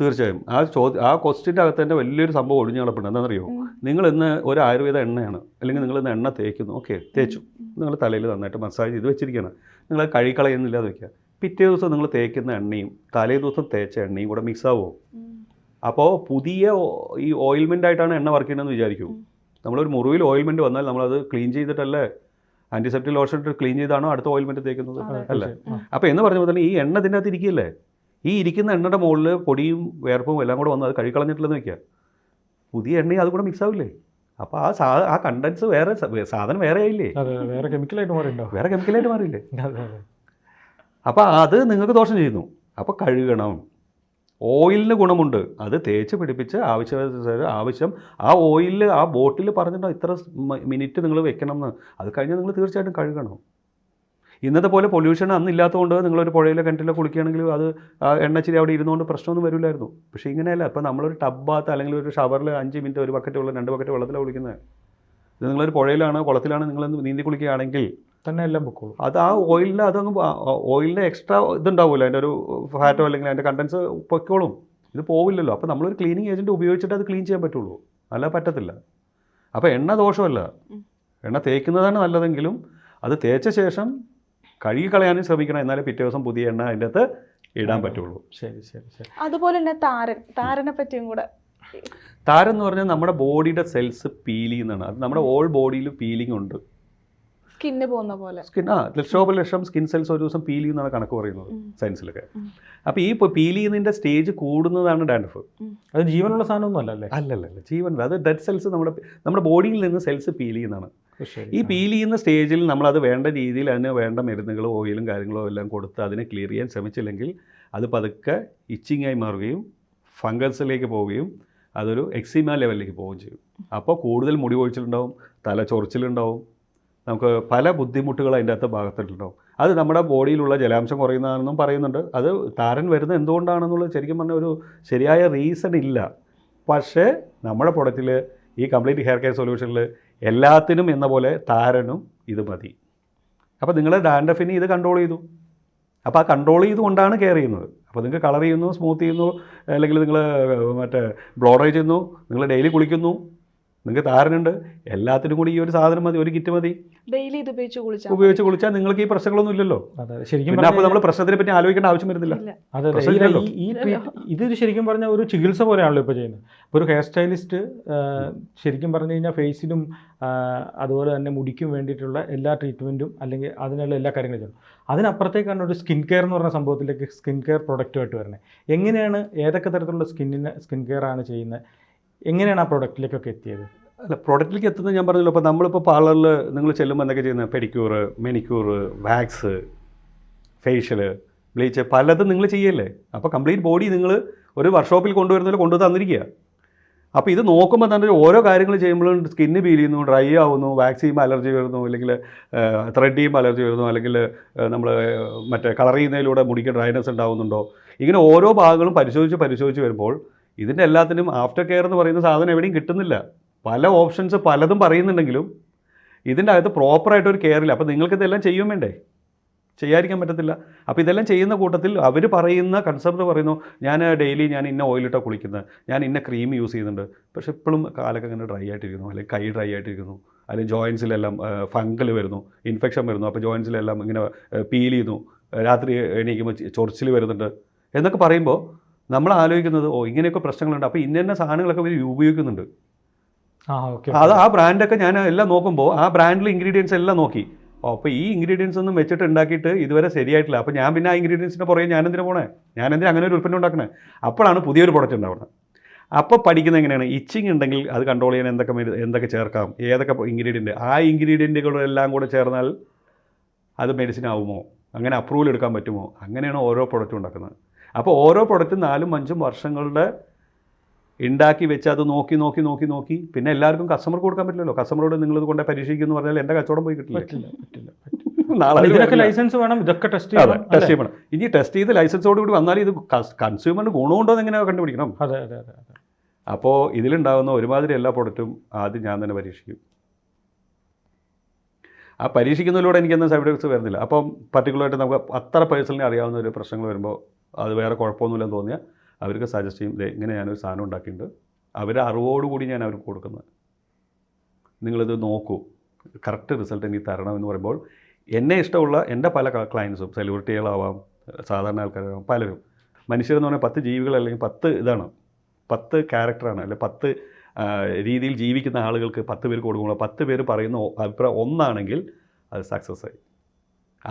തീർച്ചയായും. ആ ചോദ്യം ആ ക്വസ്റ്റിന്റെ അകത്ത് തന്നെ വലിയൊരു സംഭവം ഒഴിഞ്ഞു കളപ്പുണ്ട് എന്താണെന്നറിയോ. നിങ്ങൾ ഇന്ന് ഒരു ആയുർവേദ എണ്ണയാണ്. അല്ലെങ്കിൽ നിങ്ങൾ ഇന്ന് എണ്ണ തേക്കുന്നു. ഓക്കെ തേച്ചു. നിങ്ങൾ തലയിൽ നന്നായിട്ട് മസാജ് ചെയ്ത് വെച്ചിരിക്കുകയാണ്. നിങ്ങൾ കഴുകി കഴുകിക്കളയുന്നില്ല എന്ന് വെക്കുക. പിറ്റേ ദിവസം നിങ്ങൾ തേക്കുന്ന എണ്ണയും തലേ ദിവസം തേച്ച എണ്ണയും കൂടെ മിക്സ് ആവുമോ. അപ്പോൾ പുതിയ ഈ ഓയിൽമെന്റ് ആയിട്ടാണ് എണ്ണ വർക്ക് ചെയ്യണമെന്ന് വിചാരിക്കും. നമ്മളൊരു മുറിവിൽ ഓയിൽമെന്റ് വന്നാൽ നമ്മളത് ക്ലീൻ ചെയ്തിട്ടല്ലേ ആന്റിസെപ്റ്റിക് ലോഷൻ ഇട്ട് ക്ലീൻ ചെയ്താണോ അടുത്ത ഓയിൽമെന്റ് തേക്കുന്നത്. അല്ലേ? അപ്പോൾ എന്ന് പറഞ്ഞ പോലെ തന്നെ ഈ എണ്ണ ഇതിന്റെ അകത്ത് ഇരിക്കുകയല്ലേ? ഈ ഇരിക്കുന്ന എണ്ണയുടെ മുകളിൽ പൊടിയും വേർപ്പും എല്ലാം കൂടെ വന്ന് അത് കഴുകളഞ്ഞിട്ടില്ലെന്ന് വെക്കുക. പുതിയ എണ്ണയും അതുകൂടെ മിക്സ് ആവില്ലേ? അപ്പോൾ ആ സാ ആ കണ്ടൻസ് വേറെ സാധനം വേറെ ആയില്ലേ? വേറെ കെമിക്കലായിട്ട് മാറിയിട്ടുണ്ടാവും വേറെ കെമിക്കലായിട്ട് മാറിയില്ലേ? അപ്പൊ അതെ. അപ്പോൾ അത് നിങ്ങൾക്ക് ദോഷം ചെയ്യുന്നു. അപ്പോൾ കഴുകണം. ഓയിലിന് ഗുണമുണ്ട്. അത് തേച്ച് പിടിപ്പിച്ച് ആവശ്യ ആവശ്യം. ആ ഓയിലിൽ ആ ബോട്ടിൽ പറഞ്ഞിട്ടുണ്ടോ ഇത്ര മിനിറ്റ് നിങ്ങൾ വെക്കണം എന്ന് അത് കഴിഞ്ഞാൽ നിങ്ങൾ തീർച്ചയായിട്ടും കഴുകണം. ഇന്നത്തെ പോലെ പൊല്യൂഷൻ അന്ന് ഇല്ലാത്തതുകൊണ്ട് നിങ്ങളൊരു പുഴയിലോ കിണറ്റിലോ കുളിക്കുകയാണെങ്കിൽ അത് എണ്ണ എണ്ണച്ചിരി അവിടെ ഇരുന്നുകൊണ്ട് പ്രശ്നമൊന്നും വരില്ലായിരുന്നു. പക്ഷേ ഇങ്ങനെയല്ല. ഇപ്പോൾ നമ്മളൊരു ടബാത്ത് അല്ലെങ്കിൽ ഒരു ഷവറിൽ അഞ്ച് മിനിറ്റ് ഒരു ബക്കറ്റ് വെള്ളം രണ്ട് ബക്കറ്റ് വെള്ളത്തിലാണ് കുളിക്കുന്നത്. ഇത് നിങ്ങളൊരു പുഴയിലാണ് കുളത്തിലാണ് നിങ്ങൾ നീന്തി കുളിക്കുകയാണെങ്കിൽ തന്നെ എല്ലാം പൊക്കോളൂ. അത് ആ ഓയിലിന്റെ അതങ്ങ് ഓയിലിന്റെ എക്സ്ട്രാ ഇതുണ്ടാവുമല്ലോ അതിന്റെ ഒരു ഫാറ്റോ അല്ലെങ്കിൽ അതിന്റെ കണ്ടൻസ് പൊയ്ക്കോളും ഇത് പോവില്ലല്ലോ. അപ്പോൾ നമ്മളൊരു ക്ലീനിങ് ഏജന്റ് ഉപയോഗിച്ചിട്ട് അത് ക്ലീൻ ചെയ്യാൻ പറ്റുള്ളൂ. അല്ല പറ്റത്തില്ല. അപ്പോൾ എണ്ണ ദോഷമല്ല. എണ്ണ തേക്കുന്നതാണ് നല്ലതെങ്കിലും അത് തേച്ച ശേഷം കഴുകി കളയാനും ശ്രമിക്കണം. എന്നാലേ പിറ്റേ ദിവസം പുതിയ എണ്ണ അതിന്റെ അകത്ത് ഇടാൻ പറ്റുള്ളൂ. ശരി ശരി ശരി. അതുപോലെ തന്നെ താരൻ. താരനെ പറ്റിയും കൂടെ. താരം എന്ന് പറഞ്ഞാൽ നമ്മുടെ ബോഡിയുടെ സെൽസ് പീലിങ് എന്നാണ്. അത് നമ്മുടെ ഓൾ ബോഡിയിൽ പീലിംഗ് ഉണ്ട്. സ്കിന്ന് പോകുന്ന പോലെ. സ്കിൻ ആ ലക്ഷോപലക്ഷം സ്കിൻ സെൽസ് ഒരു ദിവസം പീൽ ചെയ്യുന്നതാണ് കണക്ക് പറയുന്നത് സയൻസിലൊക്കെ. അപ്പൊ അപ്പോൾ ഈ ഇപ്പോൾ പീൽ ചെയ്യുന്നതിന്റെ സ്റ്റേജ് കൂടുന്നതാണ് ഡാൻഡഫ് അത് ജീവനുള്ള സാധനമൊന്നും അല്ലല്ലേ അല്ലല്ല ജീവൻ അത് ഡെഡ് സെൽസ് നമ്മുടെ നമ്മുടെ ബോഡിയിൽ നിന്ന് സെൽസ് പീൽ ചെയ്യുന്നതാണ്. ഈ പീൽ ചെയ്യുന്ന സ്റ്റേജിൽ നമ്മളത് വേണ്ട രീതിയിൽ അതിന് വേണ്ട മരുന്നുകളോ ഓയിലും കാര്യങ്ങളോ എല്ലാം കൊടുത്ത് അതിനെ ക്ലിയർ ചെയ്യാൻ ശ്രമിച്ചില്ലെങ്കിൽ അത് പതുക്കെ ഇച്ചിങ് ആയി മാറുകയും ഫംഗസിലേക്ക് പോവുകയും അതൊരു എക്സിമ ലെവലിലേക്ക് പോവുകയും ചെയ്യും. അപ്പോൾ കൂടുതൽ മുടി കൊഴിച്ചിലുണ്ടാവും തല ചൊറിച്ചിലുണ്ടാവും നമുക്ക് പല ബുദ്ധിമുട്ടുകൾ അതിന്റെ അകത്ത് ഭാഗത്തിട്ടുണ്ടാവും. അത് നമ്മുടെ ബോഡിയിലുള്ള ജലാംശം കുറയുന്നതാണെന്നും പറയുന്നുണ്ട്. അത് താരൻ വരുന്നത് എന്തുകൊണ്ടാണെന്നുള്ളത് ശരിക്കും പറഞ്ഞ ഒരു ശരിയായ റീസൺ ഇല്ല. പക്ഷേ നമ്മുടെ പ്രൊഡക്റ്റിൽ ഈ കംപ്ലീറ്റ് ഹെയർ കെയർ സൊല്യൂഷനിൽ എല്ലാത്തിനും എന്ന പോലെ താരനും ഇത് മതി. അപ്പോൾ നിങ്ങൾ ഡാൻഡഫിന് ഇത് കൺട്രോൾ ചെയ്തു. അപ്പോൾ ആ കൺട്രോൾ ചെയ്തുകൊണ്ടാണ് കെയർ ചെയ്യുന്നത്. അപ്പോൾ നിങ്ങൾക്ക് കളർ ചെയ്യുന്നു സ്മൂത്ത് ചെയ്യുന്നു അല്ലെങ്കിൽ നിങ്ങൾ മറ്റേ ബ്ലോഡർ ചെയ്യുന്നു നിങ്ങൾ ഡെയിലി കുളിക്കുന്നു നിങ്ങൾക്ക് താരനുണ്ട് എല്ലാത്തിനും കൂടി ഈ ഒരു സാധനം മതി ഒരു കിറ്റ് മതി. ഡെയിലി ഇത് ഉപയോഗിച്ച് കുളിച്ചാൽ ഉപയോഗിച്ച് കുളിച്ചാൽ നിങ്ങൾക്ക് ഈ പ്രശ്നങ്ങളൊന്നും ഇല്ലല്ലോ. ശരിക്കും പിന്നെ അപ്പോൾ പറഞ്ഞാൽ നമ്മൾ പ്രശ്നത്തിനെ പറ്റി ആലോചിക്കേണ്ട ആവശ്യം വരുന്നില്ല അതെ ഈ- ഈ ഇത് ശരിക്കും പറഞ്ഞാൽ ഒരു ചികിത്സ പോലെയാണല്ലോ ഇപ്പോൾ ചെയ്യുന്നത്. ഇപ്പോൾ ഒരു ഹെയർ സ്റ്റൈലിസ്റ്റ് ശരിക്കും പറഞ്ഞു കഴിഞ്ഞാൽ ഫേസിനും അതുപോലെ തന്നെ മുടിക്കും വേണ്ടിയിട്ടുള്ള എല്ലാ ട്രീറ്റ്മെന്റും അല്ലെങ്കിൽ അതിനുള്ള എല്ലാ കാര്യങ്ങളും ചെയ്യണം. അതിനപ്പുറത്തേക്കാണ് ഒരു സ്കിൻ കെയർ എന്ന് പറഞ്ഞ സംഭവത്തിലേക്ക് സ്കിൻ കെയർ പ്രൊഡക്റ്റുമായിട്ട് വരുന്നത്. എങ്ങനെയാണ് ഏതൊക്കെ തരത്തിലുള്ള സ്കിന്നിന് സ്കിൻ കെയർ ആണ് ചെയ്യുന്നത്? എങ്ങനെയാണ് ആ പ്രൊഡക്റ്റിലേക്കൊക്കെ എത്തിയത്? അല്ല പ്രോഡക്റ്റിലേക്ക് എത്തുന്നത് ഞാൻ പറഞ്ഞല്ലോ അപ്പോൾ നമ്മളിപ്പോൾ പാർലറിൽ നിങ്ങൾ ചെല്ലുമ്പോൾ എന്തൊക്കെ ചെയ്യുന്നത് pedicure manicure wax facial bleach പലതും നിങ്ങൾ ചെയ്യല്ലേ? അപ്പോൾ കംപ്ലീറ്റ് ബോഡി നിങ്ങൾ ഒരു വർക്ക്ഷോപ്പിൽ കൊണ്ടുവരുന്നതിൽ കൊണ്ടു തന്നിരിക്കുക. അപ്പോൾ ഇത് നോക്കുമ്പോൾ തന്നെ ഓരോ കാര്യങ്ങൾ ചെയ്യുമ്പോഴും സ്കിന്ന് ഫീൽ ചെയ്യുന്നു ഡ്രൈ ആവുന്നു വാക്സ് ചെയ്യുമ്പോൾ അലർജി വരുന്നു അല്ലെങ്കിൽ ത്രെഡ് ചെയ്യുമ്പോൾ അലർജി വരുന്നു അല്ലെങ്കിൽ നമ്മൾ മറ്റേ കളർ ചെയ്യുന്നതിലൂടെ മുടിക്ക് ഡ്രൈനസ് ഉണ്ടാവുന്നുണ്ടോ? ഇങ്ങനെ ഓരോ ഭാഗങ്ങളും പരിശോധിച്ച് പരിശോധിച്ച് വരുമ്പോൾ ഇതിന്റെ എല്ലാത്തിനും ആഫ്റ്റർ കെയർ എന്ന് പറയുന്ന സാധനം എവിടെയും കിട്ടുന്നില്ല. പല ഓപ്ഷൻസ് പലതും പറയുന്നുണ്ടെങ്കിലും ഇതിന്റെ അകത്ത് പ്രോപ്പറായിട്ട് ഒരു കെയർ ഇല്ല. അപ്പോൾ നിങ്ങൾക്ക് ഇതെല്ലാം ചെയ്യും വേണ്ടേ? ചെയ്യാതിരിക്കാൻ പറ്റത്തില്ല. അപ്പോൾ ഇതെല്ലാം ചെയ്യുന്ന കൂട്ടത്തിൽ അവർ പറയുന്ന കൺസെപ്റ്റ് പറയുന്നു ഞാൻ ഡെയിലി ഞാൻ ഇന്ന ഓയിലിട്ടാണ് കുളിക്കുന്നത് ഞാൻ ഇന്ന ക്രീം യൂസ് ചെയ്യുന്നുണ്ട്. പക്ഷേ ഇപ്പോഴും കാലൊക്കെ അങ്ങനെ ഡ്രൈ ആയിട്ടിരിക്കുന്നു. അല്ലെങ്കിൽ കൈ ഡ്രൈ ആയിട്ടിരിക്കുന്നു. അല്ലെങ്കിൽ ജോയിൻസിലെല്ലാം ഫംഗൽ വരുന്നു ഇൻഫെക്ഷൻ വരുന്നു. അപ്പോൾ ജോയിൻസിലെല്ലാം ഇങ്ങനെ പീൽ ചെയ്യുന്നു. രാത്രി എണീക്കുമ്പോൾ ചൊറിച്ചിൽ വരുന്നുണ്ട്. എന്നൊക്കെ പറയുമ്പോൾ നമ്മൾ ആലോചിക്കുന്നത് ഓ ഇങ്ങനെയൊക്കെ പ്രശ്നങ്ങളുണ്ട്. അപ്പോൾ ഇന്ന സാധനങ്ങളൊക്കെ ഇവർ ഉപയോഗിക്കുന്നുണ്ട്. അത് ആ ബ്രാൻഡൊക്കെ ഞാൻ എല്ലാം നോക്കുമ്പോൾ ആ ബ്രാൻഡിൽ ഇൻഗ്രീഡിയൻസ് എല്ലാം നോക്കി. അപ്പോൾ ഈ ഇൻഗ്രീഡിയൻസ് ഒന്നും വെച്ചിട്ട് ഉണ്ടാക്കിയിട്ട് ഇതുവരെ ശരിയായിട്ടില്ല. അപ്പോൾ ഞാൻ പിന്നെ ആ ഇൻഗ്രീഡിയൻസിന്റെ പുറകെ ഞാൻ എന്തിനാ പോണേ? ഞാൻ എന്തിനാ അങ്ങനെ ഒരു ഉൽപ്പന്നം ഉണ്ടാക്കണേ? അപ്പോഴാണ് പുതിയൊരു പ്രൊഡക്റ്റ് ഉണ്ടാവുന്നത്. അപ്പോൾ പഠിക്കുന്നത് എങ്ങനെയാണ്? ഇച്ചിങ് ഉണ്ടെങ്കിൽ അത് കൺട്രോൾ ചെയ്യാൻ എന്തൊക്കെ എന്തൊക്കെ ചേർക്കാം? ഏതൊക്കെ ഇൻഗ്രീഡിയന്റ് ആ ഇൻഗ്രീഡിയന്റുകളെല്ലാം കൂടെ ചേർന്നാൽ അത് മെഡിസിൻ ആവുമോ? അങ്ങനെ അപ്രൂവൽ എടുക്കാൻ പറ്റുമോ? അങ്ങനെയാണ് ഓരോ പ്രൊഡക്റ്റും ഉണ്ടാക്കുന്നത്. അപ്പോൾ ഓരോ പ്രൊഡക്റ്റും നാലും അഞ്ചും വർഷങ്ങളുടെ ഉണ്ടാക്കി വെച്ച് അത് നോക്കി നോക്കി നോക്കി നോക്കി. പിന്നെ എല്ലാവർക്കും കസ്റ്റമർക്ക് കൊടുക്കാൻ പറ്റില്ലല്ലോ. കസ്റ്റമറോട് നിങ്ങൾ ഇത് കൊണ്ട് പരീക്ഷിക്കുന്നു പറഞ്ഞാൽ എന്റെ കച്ചവടം പോയി കിട്ടില്ല? പറ്റില്ല പറ്റില്ല നാളെ ലൈസൻസ് വേണം. ഇതൊക്കെ ടെസ്റ്റ് ചെയ്യണം ടെസ്റ്റ് ചെയ്യണം. ഇനി ടെസ്റ്റ് ചെയ്ത് ലൈസൻസോട് കൂടി വന്നാൽ ഇത് കൺസ്യൂമറിന് ഗുണമുണ്ടോ എന്ന് എങ്ങനെയാണ് കണ്ടുപിടിക്കണം? അതെ അതെ അതെ അതെ. അപ്പോൾ ഇതിലുണ്ടാകുന്ന ഒരുമാതിരി എല്ലാ പ്രൊഡക്റ്റും ആദ്യം ഞാൻ തന്നെ പരീക്ഷിക്കും. ആ പരീക്ഷിക്കുന്നതിലൂടെ എനിക്കൊന്നും സൈഡ് എഫക്ട്സ് വരുന്നില്ല. അപ്പം പർട്ടിക്കുലറായിട്ട് നമുക്ക് അത്ര പേഴ്സണലി അറിയാവുന്ന ഒരു പ്രശ്നങ്ങൾ വരുമ്പോൾ അത് വേറെ കുഴപ്പമൊന്നുമില്ലെന്ന് തോന്നിയാൽ അവർക്ക് സജസ്റ്റ് ചെയ്യും ഇതേ ഇങ്ങനെ ഞാനൊരു സാധനം ഉണ്ടാക്കിയിട്ടുണ്ട്. അവരുടെ അറിവോടുകൂടി ഞാൻ അവർക്ക് കൊടുക്കുന്നത്. നിങ്ങളിത് നോക്കൂ. കറക്റ്റ് റിസൾട്ട് എനിക്ക് തരണം എന്ന് പറയുമ്പോൾ എന്നെ ഇഷ്ടമുള്ള എന്റെ പല ക്ലയൻസും സെലിബ്രിറ്റികളാവാം സാധാരണ ആൾക്കാരാവാം പലരും. മനുഷ്യരെന്ന് പറഞ്ഞാൽ പത്ത് ജീവികൾ അല്ലെങ്കിൽ പത്ത് ഇതാണ്. പത്ത് ക്യാരക്ടറാണ് അല്ലെ പത്ത് രീതിയിൽ ജീവിക്കുന്ന ആളുകൾക്ക് പത്ത് പേർക്ക് കൊടുക്കുമ്പോൾ പത്ത് പേര് പറയുന്ന അഭിപ്രായം ഒന്നാണെങ്കിൽ അത് സക്സസ് ആയി.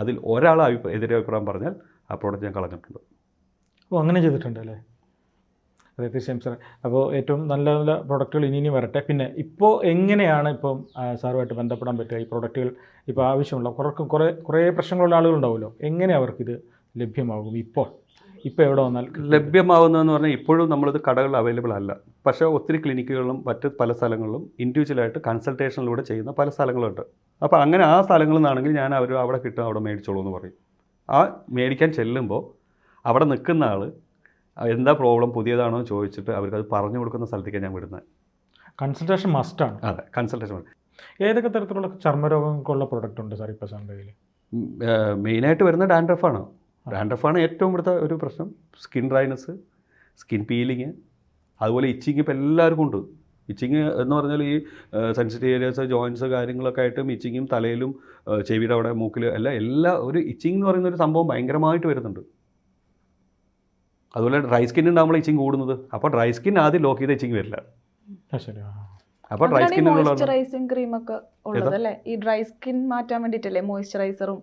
അതിൽ ഒരാൾ അഭിപ്രായം എതിരെ അഭിപ്രായം പറഞ്ഞാൽ ആ പ്രോഡക്റ്റ് ഞാൻ കളഞ്ഞിട്ടുണ്ട്. ഓ അങ്ങനെ ചെയ്തിട്ടുണ്ട് അല്ലേ അതെ തീർച്ചയായും സാർ അപ്പോൾ ഏറ്റവും നല്ല നല്ല പ്രൊഡക്റ്റുകൾ ഇനി ഇനി വരട്ടെ. പിന്നെ ഇപ്പോൾ എങ്ങനെയാണ് ഇപ്പം സാറുമായിട്ട് ബന്ധപ്പെടാൻ പറ്റുക? ഈ പ്രൊഡക്റ്റുകൾ ഇപ്പോൾ ആവശ്യമുള്ള കുറേ കുറേ കുറേ പ്രശ്നങ്ങളുള്ള ആളുകളുണ്ടാവുമല്ലോ എങ്ങനെ അവർക്കിത് ലഭ്യമാകും ഇപ്പോൾ? ഇപ്പോൾ എവിടെ വന്നാൽ ലഭ്യമാവുന്നതെന്ന് പറഞ്ഞാൽ ഇപ്പോഴും നമ്മളിത് കടകളിൽ അവൈലബിൾ അല്ല. പക്ഷേ ഒത്തിരി ക്ലിനിക്കുകളിലും മറ്റ് പല സ്ഥലങ്ങളിലും ഇൻഡിവിജ്വലായിട്ട് കൺസൾട്ടേഷനിലൂടെ ചെയ്യുന്ന പല സ്ഥലങ്ങളുണ്ട്. അപ്പോൾ അങ്ങനെ ആ സ്ഥലങ്ങളിൽ നിന്നാണെങ്കിൽ ഞാൻ അവർ അവിടെ കിട്ടും അവിടെ മേടിച്ചോളൂ എന്ന് പറയും. ആ മേടിക്കാൻ ചെല്ലുമ്പോൾ അവിടെ നിൽക്കുന്ന ആൾ എന്താ പ്രോബ്ലം പുതിയതാണോ ചോദിച്ചിട്ട് അവർക്ക് അത് പറഞ്ഞു കൊടുക്കുന്ന സ്ഥലത്തേക്കാണ് ഞാൻ വിടുന്നത്. കൺസൾട്ടേഷൻ മസ്റ്റാണ് അതെ കൺസൾട്ടേഷൻ ഏതൊക്കെ തരത്തിലുള്ള ചർമ്മരോഗങ്ങൾക്കുള്ള പ്രൊഡക്റ്റ് ഉണ്ട് സാർ ഇപ്പോൾ സാറിന്റെ കയ്യിൽ മെയിനായിട്ട് വരുന്ന ഡാൻഡ്രഫാണ് ഡാൻഡ്രഫാണ് ഏറ്റവും ഇവിടുത്തെ ഒരു പ്രശ്നം. സ്കിൻ ഡ്രൈനസ് സ്കിൻ പീലിങ് അതുപോലെ ഇച്ചിങ് ഇപ്പോൾ എല്ലാവർക്കും ഉണ്ട്. ഇച്ചിങ് എന്ന് പറഞ്ഞാൽ ഈ സെൻസിറ്റീവ് ഏരിയാസ് ജോയിൻസ് കാര്യങ്ങളൊക്കെ ആയിട്ടും ഇച്ചിങ്ങും തലയിലും ചെവിയുടെ അവിടെ മൂക്കിലും എല്ലാം എല്ലാ ഒരു ഇച്ചിങ് എന്ന് പറയുന്ന ഒരു സംഭവം ഭയങ്കരമായിട്ട് വരുന്നുണ്ട്. അതുപോലെ ഡ്രൈ സ്കിൻ ഉണ്ടാകുമ്പോൾ ഇച്ചിങ് കൂടുന്നത്. അപ്പോൾ ഡ്രൈ സ്കിൻ ആദ്യം ലോക്ക് ചെയ്ത് ഇച്ചിങ് വരില്ല. അപ്പോൾ ഡ്രൈ മോയ്സ്ചറൈസിങ് ഉള്ളത് അല്ലേ? ഈ ഡ്രൈ സ്കിൻ മാറ്റാൻ വേണ്ടിയിട്ടല്ലേ മോയ്സ്ചറൈസറും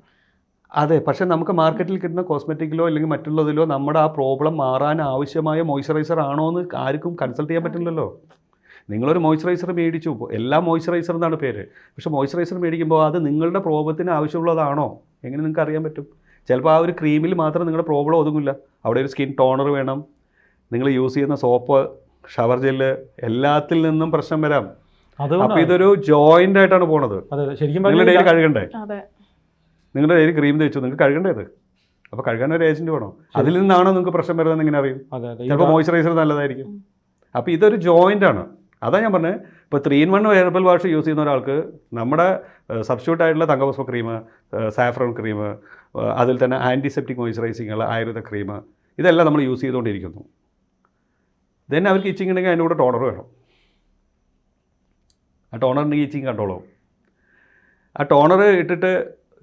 അതെ പക്ഷെ നമുക്ക് മാർക്കറ്റിൽ കിട്ടുന്ന കോസ്മെറ്റിക്കിലോ അല്ലെങ്കിൽ മറ്റുള്ളതിലോ നമ്മുടെ ആ പ്രോബ്ലം മാറാൻ ആവശ്യമായ മോയ്സ്ചറൈസർ ആണോ എന്ന് ആർക്കും കൺസൾട്ട് ചെയ്യാൻ പറ്റില്ലല്ലോ. നിങ്ങളൊരു മോയ്സ്ചറൈസർ മേടിച്ചു. എല്ലാ മോയ്സ്ചറൈസർ എന്നാണ് പേര്. പക്ഷെ മോയ്സ്ചറൈസർ മേടിക്കുമ്പോൾ അത് നിങ്ങളുടെ പ്രോബ്ലത്തിന് ആവശ്യമുള്ളതാണോ? എങ്ങനെ നിങ്ങൾക്ക് അറിയാൻ പറ്റും? ചിലപ്പോൾ ആ ഒരു ക്രീമിൽ മാത്രം നിങ്ങളുടെ പ്രോബ്ലം ഒതുങ്ങില്ല. അവിടെ ഒരു സ്കിൻ ടോണർ വേണം. നിങ്ങൾ യൂസ് ചെയ്യുന്ന സോപ്പ് ഷവർ ജെല്ല് എല്ലാത്തിൽ നിന്നും പ്രശ്നം വരാം. അപ്പോൾ ഇതൊരു ജോയിന്റ് ആയിട്ടാണ് പോണത്. നിങ്ങളുടെ ശരിക്കും നിങ്ങൾ ഡെയിലി കഴുകണ്ടേ? നിങ്ങളുടെ ഡെയിലി ക്രീം തേച്ചു. നിങ്ങൾക്ക് കഴുകണ്ടേ ഇത്? അപ്പോൾ കഴുകാൻ ഒരു ഏജന്റ് വേണം. അതിൽ നിന്നാണോ നിങ്ങൾക്ക് പ്രശ്നം വരുന്നത് എങ്ങനെ അറിയും? ചിലപ്പോൾ മോയ്സ്ചറൈസർ നല്ലതായിരിക്കും. അപ്പോൾ ഇതൊരു ജോയിന്റ് ആണ്. അതാ ഞാൻ പറഞ്ഞത് ഇപ്പോൾ three in one herbal wash use ചെയ്യുന്ന ഒരാൾക്ക് നമ്മുടെ സബ്സ്റ്റിറ്റ്യൂട്ട് ആയിട്ടുള്ള തങ്കപുഷ്പ ക്രീം സാഫ്രോൺ ക്രീം അതിൽ തന്നെ ആന്റിസെപ്റ്റിക് മോയ്സ്ചറൈസിങ്ങൾ ആയുർവേദ ക്രീം ഇതെല്ലാം നമ്മൾ യൂസ് ചെയ്തുകൊണ്ടിരിക്കുന്നു. ദെൻ അവർക്ക് ഇച്ചിങ് ഉണ്ടെങ്കിൽ അതിന്റെ കൂടെ ടോണർ വേണം. ആ ഉണ്ടെങ്കിൽ ഇച്ചിങ് കണ്ടോളൂ. ആ ടോണർ ഇട്ടിട്ട്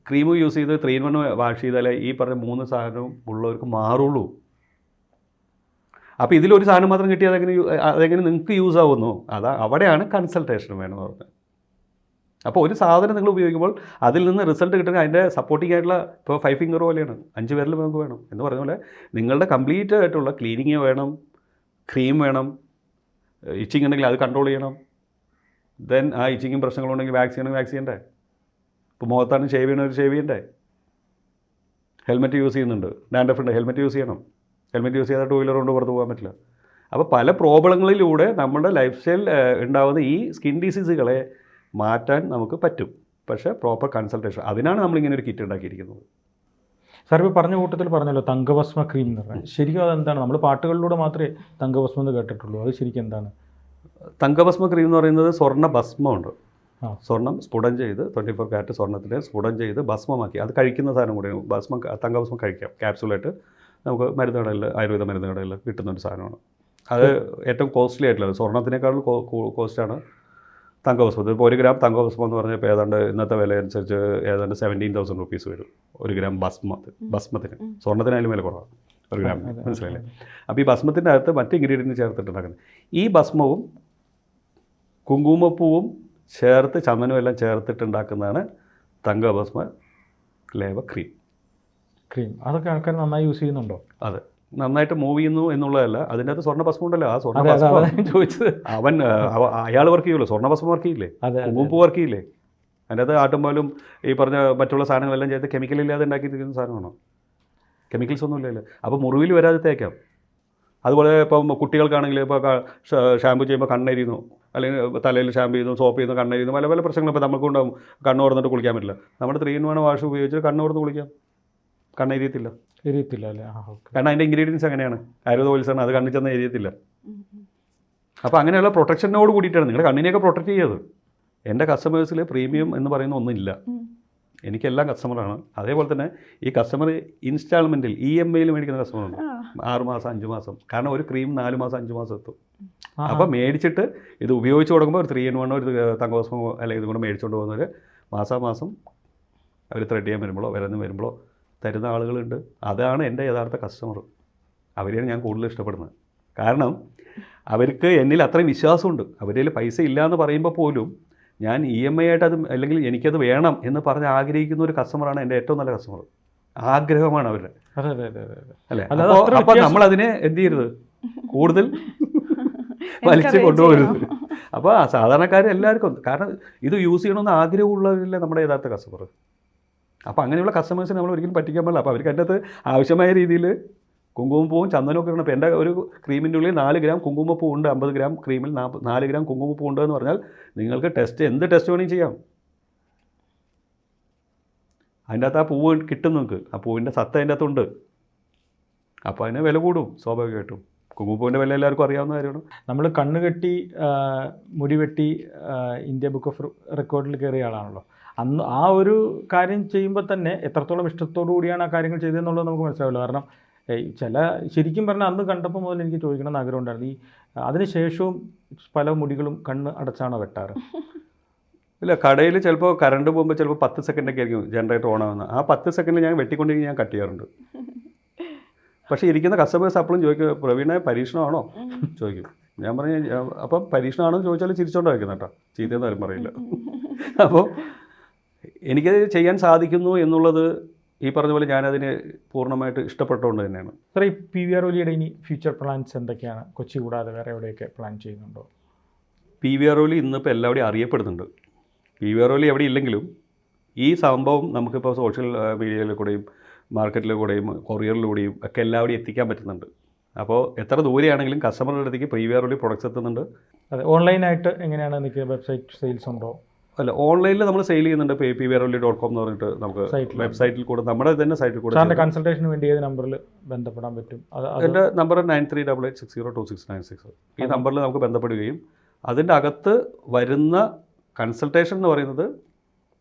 ക്രീം യൂസ് ചെയ്ത് ത്രീ വൺ വാഷ് ചെയ്താലേ ഈ പറഞ്ഞ മൂന്ന് സാധനവും ഉള്ളവർക്ക് മാറുള്ളൂ. അപ്പോൾ ഇതിലൊരു സാധനം മാത്രം കിട്ടിയാൽ അതെങ്ങനെ അതെങ്ങനെ നിങ്ങൾക്ക് യൂസ് ആവുന്നു? അതാ അവിടെയാണ് കൺസൾട്ടേഷൻ വേണമെന്ന് പറഞ്ഞത്. അപ്പോൾ ഒരു സാധനം നിങ്ങൾ ഉപയോഗിക്കുമ്പോൾ അതിൽ നിന്ന് റിസൾട്ട് കിട്ടുന്ന അതിന്റെ സപ്പോർട്ടിംഗ് ആയിട്ടുള്ള ഇപ്പോൾ ഫൈവ് ഫിംഗർ പോലെയാണ്. അഞ്ച് പേരിൽ നമുക്ക് വേണം. എന്ന് പറഞ്ഞ പോലെ നിങ്ങളുടെ കംപ്ലീറ്റ് ആയിട്ടുള്ള ക്ലീനിങ് വേണം ക്രീം വേണം ഇച്ചിങ് ഉണ്ടെങ്കിൽ അത് കൺട്രോൾ ചെയ്യണം. ദെൻ ആ ഇച്ചിങ്ങും പ്രശ്നങ്ങളുണ്ടെങ്കിൽ വാക്സിൻ ആണെങ്കിൽ വാക്സിൻ ചെയ്യണ്ടേ? ഇപ്പോൾ മുഖത്താണ് ഷേവ് ചെയ്യണവർ ഷേവ് ചെയ്യണ്ടേ? ഹെൽമെറ്റ് യൂസ് ചെയ്യുന്നുണ്ട്. ഡാൻഡഫ് ഉണ്ട്. ഹെൽമെറ്റ് യൂസ് ചെയ്യണം. ഹെൽമെറ്റ് യൂസ് ചെയ്താൽ ടൂ വീലർ കൊണ്ട് പുറത്ത് പോകാൻ പറ്റില്ല. അപ്പോൾ പല പ്രോബ്ലങ്ങളിലൂടെ നമ്മുടെ ലൈഫ് സ്റ്റൈൽ ഉണ്ടാകുന്ന ഈ സ്കിൻ ഡിസീസുകളെ മാറ്റാൻ നമുക്ക് പറ്റും. പക്ഷേ പ്രോപ്പർ കൺസൾട്ടേഷൻ അതിനാണ് നമ്മളിങ്ങനെ ഒരു കിറ്റ് ഉണ്ടാക്കിയിരിക്കുന്നത്. സാർ ഇപ്പോൾ പറഞ്ഞ കൂട്ടത്തിൽ പറഞ്ഞല്ലോ തങ്കഭസ്മ ക്രീം എന്ന് പറഞ്ഞാൽ. ശരിക്കും അതെന്താണ്? നമ്മൾ പാട്ടുകളിലൂടെ മാത്രമേ തങ്കഭസ്മം എന്ന് കേട്ടിട്ടുള്ളൂ. അത് ശരിക്കും എന്താണ്? തങ്കഭസ്മ ക്രീം എന്ന് പറയുന്നത് സ്വർണ ഭസ്മമുണ്ട്. സ്വർണം സ്ഫുടം ചെയ്ത് ട്വന്റി ഫോർ കാരറ്റ് സ്വർണത്തിൽ സ്ഫുടം ചെയ്ത് ഭസ്മമാക്കി. അത് കഴിക്കുന്ന സാധനം കൂടിയാണ് ഭസ്മം തങ്കഭസ്മം കഴിക്കാം. ക്യാപ്സൂളായിട്ട് നമുക്ക് മരുന്ന് കടയിൽ ആയുർവേദ മരുന്ന് കടയിൽ കിട്ടുന്ന ഒരു സാധനമാണ്. അത് ഏറ്റവും കോസ്റ്റ്ലി ആയിട്ടുള്ളത്. കോസ്റ്റ് കോസ്റ്റാണ് തങ്കഭസ്മം ഇപ്പോൾ ഒരു ഗ്രാം തങ്കഭസ്മം എന്ന് പറഞ്ഞാൽ ഇപ്പോൾ ഏതാണ്ട് ഇന്നത്തെ വില അനുസരിച്ച് ഏതാണ്ട് സെവന്റീൻ തൗസൻഡ് റുപ്പീസ് വരും. ഒരു ഗ്രാം ഭസ്മത്തിന് ഭസ്മത്തിന് സ്വർണത്തിനായാലും വില കുറവാണ് ഒരു ഗ്രാം. മനസ്സിലായില്ലേ? അപ്പോൾ ഈ ഭസ്മത്തിന്റെ അകത്ത് മറ്റ് ഇൻഗ്രീഡിയന്റ് ചേർത്തിട്ടുണ്ടാക്കുന്നത്. ഈ ഭസ്മവും കുങ്കുമപ്പൂവും ചേർത്ത് ചന്ദനവും എല്ലാം ചേർത്തിട്ടുണ്ടാക്കുന്നതാണ് തങ്കഭസ്മ ലേവ ക്രീം ക്രീം അതൊക്കെ ആൾക്കാർ നന്നായി യൂസ് ചെയ്യുന്നുണ്ടോ? അതെ. നന്നായിട്ട് മൂവ് ചെയ്യുന്നു എന്നുള്ളതല്ല അതിന്റെ അകത്ത് സ്വർണ ഭസ്മം ഉണ്ടല്ലോ ആ സ്വർണ അതെ അതെ ഭസ്മം ചോദിച്ചത്. അവൻ അയാൾ വർക്ക് ചെയ്യുമല്ലോ സ്വർണ ഭസ്മം വർക്ക് ചെയ്യില്ലേ? അതെ അതെ വർക്ക് ചെയ്യില്ലേ? അതിന്റെ അകത്ത് ആട്ടുമ്പോലും ഈ പറഞ്ഞ മറ്റുള്ള സാധനങ്ങളെല്ലാം ചേർത്ത് കെമിക്കൽ ഇല്ലാതെ ഉണ്ടാക്കിയിരിക്കുന്ന സാധനമാണോ? കെമിക്കൽസ് ഒന്നും ഇല്ലല്ലോ. അപ്പോൾ മുറിവിൽ വരാതെ തേക്കാം അതുപോലെ ഇപ്പം കുട്ടികൾക്കാണെങ്കിൽ ഇപ്പോൾ ഷാമ്പു ചെയ്യുമ്പോൾ കണ്ണെരിയുന്നു അല്ലെങ്കിൽ തലയിൽ ഷാമ്പു ചെയ്യുന്നു സോപ്പ് ചെയ്യുന്നു കണ്ണെരിയുന്നു പല പല പ്രശ്നങ്ങൾ ഇപ്പോൾ നമുക്കുണ്ടാവും കണ്ണ് തുറന്നിട്ട് കുളിക്കാൻ പറ്റില്ല. നമ്മുടെ ത്രീ ഇൻ വൺ വാഷ് ഉപയോഗിച്ച് കണ്ണ് തുറന്ന് കുളിക്കാം. കണ്ണെരിയത്തില്ല. എരിയത്തില്ല അല്ലേ കാരണം അതിന്റെ ഇൻഗ്രീഡിയൻസ് അങ്ങനെയാണ്. ആയുർവേദ ഓയിൽസാണ് അത് കണ്ണിൽ ചെന്ന് എരിയത്തില്ല. അപ്പോൾ അങ്ങനെയുള്ള പ്രൊട്ടക്ഷനോട് കൂടിയിട്ടാണ്. നിങ്ങളുടെ കണ്ണിനെയൊക്കെ പ്രൊട്ടക്റ്റ് ചെയ്യത് എന്റെ കസ്റ്റമേഴ്സിൽ പ്രീമിയം എന്ന് പറയുന്ന ഒന്നുമില്ല എനിക്കെല്ലാം കസ്റ്റമറാണ് അതേപോലെ തന്നെ ഈ കസ്റ്റമർ ഇൻസ്റ്റാൾമെന്റിൽ ഇ എം ഐയിൽ മേടിക്കുന്ന കസ്റ്റമറുണ്ട് ആറ് മാസം അഞ്ച് മാസം. കാരണം ഒരു ക്രീം നാല് മാസം അഞ്ച് മാസം എത്തും. അപ്പോൾ മേടിച്ചിട്ട് ഇത് ഉപയോഗിച്ച് തുടങ്ങുമ്പോൾ ഒരു ത്രീ ഇൻ വണ്ണോ ഒരു തങ്കോസ്മോ അല്ലെങ്കിൽ ഇതുകൊണ്ട് കൂടെ മേടിച്ചുകൊണ്ട് പോകുന്നവർ മാസാമാസം അവർ ത്രെഡ് ചെയ്യാൻ വരുമ്പോഴോ വരുന്ന വരുമ്പോഴോ തരുന്ന ആളുകളുണ്ട്. അതാണ് എന്റെ യഥാർത്ഥ കസ്റ്റമർ അവരെയാണ് ഞാൻ കൂടുതൽ ഇഷ്ടപ്പെടുന്നത്. കാരണം അവർക്ക് എന്നിൽ അത്രയും വിശ്വാസമുണ്ട്. അവരിൽ പൈസ ഇല്ല എന്ന് പറയുമ്പോൾ പോലും ഞാൻ ഇ എം ഐ ആയിട്ട് അത് അല്ലെങ്കിൽ എനിക്കത് വേണം എന്ന് പറഞ്ഞ് ആഗ്രഹിക്കുന്ന ഒരു കസ്റ്റമറാണ് എന്റെ ഏറ്റവും നല്ല കസ്റ്റമർ ആഗ്രഹമാണ് അവരുടെ. അല്ലെ? അപ്പോൾ നമ്മൾ അതിനെ എന്ത് ചെയ്യരുത്? കൂടുതൽ വലിച്ചു കൊണ്ടുപോകരുത്. അപ്പോൾ സാധാരണക്കാർ എല്ലാവർക്കും കാരണം ഇത് യൂസ് ചെയ്യണമെന്ന് ആഗ്രഹമുള്ളവരില്ലേ നമ്മുടെ യഥാർത്ഥ കസ്റ്റമർ അപ്പോൾ അങ്ങനെയുള്ള കസ്റ്റമേഴ്സിനെ നമ്മൾ ഒരിക്കലും പറ്റിക്കാൻ പാടില്ല. അപ്പോൾ അവർക്ക് അതിന്റെ ആവശ്യമായ രീതിയിൽ കുങ്കുമപ്പൂവും ചന്ദനമൊക്കെ ഇടണം എന്റെ ഒരു ക്രീമിന്റെ ഉള്ളിൽ നാല് ഗ്രാം കുങ്കുമപ്പൂ ഉണ്ട് അമ്പത് ഗ്രാം ക്രീമിൽ നാൽപ്പത് നാല് ഗ്രാം കുങ്കുമപ്പൂ ഉണ്ട് എന്ന് പറഞ്ഞാൽ നിങ്ങൾക്ക് ടെസ്റ്റ് എന്ത് ടെസ്റ്റ് വേണമെങ്കിൽ ചെയ്യാം. അതിന്റെ അകത്ത് ആ പൂവ് കിട്ടും നിങ്ങൾക്ക്. ആ പൂവിന്റെ സത്ത അതിന്റെ അകത്തുണ്ട് അപ്പോൾ അതിന് വില കൂടും സ്വാഭാവികമായിട്ടും. കുങ്കുമപ്പൂവിന്റെ വില എല്ലാവർക്കും അറിയാവുന്ന കാര്യമാണ്. നമ്മൾ കണ്ണുകെട്ടി മുടിവെട്ടി മുടി വെട്ടി ഇന്ത്യ ബുക്ക് ഓഫ് റെക്കോർഡിൽ കയറിയ ആളാണല്ലോ. അന്ന് ആ ഒരു കാര്യം ചെയ്യുമ്പോൾ തന്നെ എത്രത്തോളം ഇഷ്ടത്തോടു കൂടിയാണ് ആ കാര്യങ്ങൾ ചെയ്തതെന്നുള്ളത് നമുക്ക് മനസ്സിലാവില്ല. കാരണം ചില ശരിക്കും പറഞ്ഞാൽ അന്ന് കണ്ടപ്പോൾ മുതൽ എനിക്ക് ചോദിക്കണം എന്ന് ആഗ്രഹം ഉണ്ടായിരുന്നു. ഈ അതിനുശേഷവും പല മുടികളും കണ്ണ് അടച്ചാണോ വെട്ടാറ്? [laughs] ഇല്ല കടയിൽ ചിലപ്പോൾ കറണ്ട് പോകുമ്പോൾ ചിലപ്പോൾ പത്ത് സെക്കൻഡൊക്കെ ആയിരിക്കും ജനറേറ്റർ ഓൺ ആവുന്നത് ആ പത്ത് സെക്കൻഡിൽ ഞാൻ വെട്ടിക്കൊണ്ടിരിക്കും ഞാൻ കട്ട് ചെയ്യാറുണ്ട്. [laughs] പക്ഷേ ഇരിക്കുന്ന കസ്റ്റമേഴ്സ് അപ്പോഴും ചോദിക്കും പ്രവീണ പരീക്ഷണമാണോ? [laughs] ചോദിക്കും. ഞാൻ പറഞ്ഞു "ഞാൻ- അപ്പം പരീക്ഷണമാണോ എന്ന് ചോദിച്ചാൽ ചിരിച്ചോണ്ട് വയ്ക്കുന്ന കേട്ടോ ചീത്തയെന്ന് ആരും പറയില്ല. അപ്പോൾ എനിക്കത് ചെയ്യാൻ സാധിക്കുന്നു എന്നുള്ളത് ഈ പറഞ്ഞ പോലെ ഞാനതിന് പൂർണമായിട്ട് ഇഷ്ടപ്പെട്ടുകൊണ്ട് തന്നെയാണ്. സാർ ഈ പി വി ആർ ഒലിയുടെ ഇനി ഫ്യൂച്ചർ പ്ലാൻസ് എന്തൊക്കെയാണ്? കൊച്ചി കൂടാതെ വേറെ എവിടെയൊക്കെ പ്ലാൻ ചെയ്യുന്നുണ്ടോ? പി വി ആർ ഒലി ഇന്നിപ്പോൾ എല്ലാവരുടെയും അറിയപ്പെടുന്നുണ്ട്. പി വി ആർ ഒലി എവിടെ ഇല്ലെങ്കിലും ഈ സംഭവം നമുക്കിപ്പോൾ സോഷ്യൽ മീഡിയയിലൂടെയും മാർക്കറ്റിലൂടെയും കൊറിയറിലൂടെയും ഒക്കെ എല്ലാവരുടെയും എത്തിക്കാൻ പറ്റുന്നുണ്ട്. അപ്പോൾ എത്ര ദൂരെയാണെങ്കിലും കസ്റ്റമറുടെ അടുത്തേക്ക് P V R Oli products എത്തുന്നുണ്ട്. അതെ ഓൺലൈനായിട്ട് എങ്ങനെയാണ് നിൽക്കുക വെബ്സൈറ്റ് സെയിൽസ് ഉണ്ടോ? അല്ല ഓൺലൈനിൽ നമ്മൾ സെയിൽ ചെയ്യുന്നുണ്ട് പേ പി വേറൊല്ലി ഡോട്ട് കോം എന്ന് പറഞ്ഞിട്ട് നമുക്ക് വെബ്സൈറ്റിൽ കൂടെ നമ്മുടെ തന്നെ സൈറ്റിൽ കൂടെ സാറിന്റെ. കൺസൾട്ടേഷന് വേണ്ടി ഏത് നമ്പറിൽ ബന്ധപ്പെടാൻ പറ്റും? എന്റെ number nine three double eight six zero two six nine six. ഈ നമ്പറിൽ നമുക്ക് ബന്ധപ്പെടുകയും അതിന്റെ അകത്ത് വരുന്ന കൺസൾട്ടേഷൻ എന്ന് പറയുന്നത്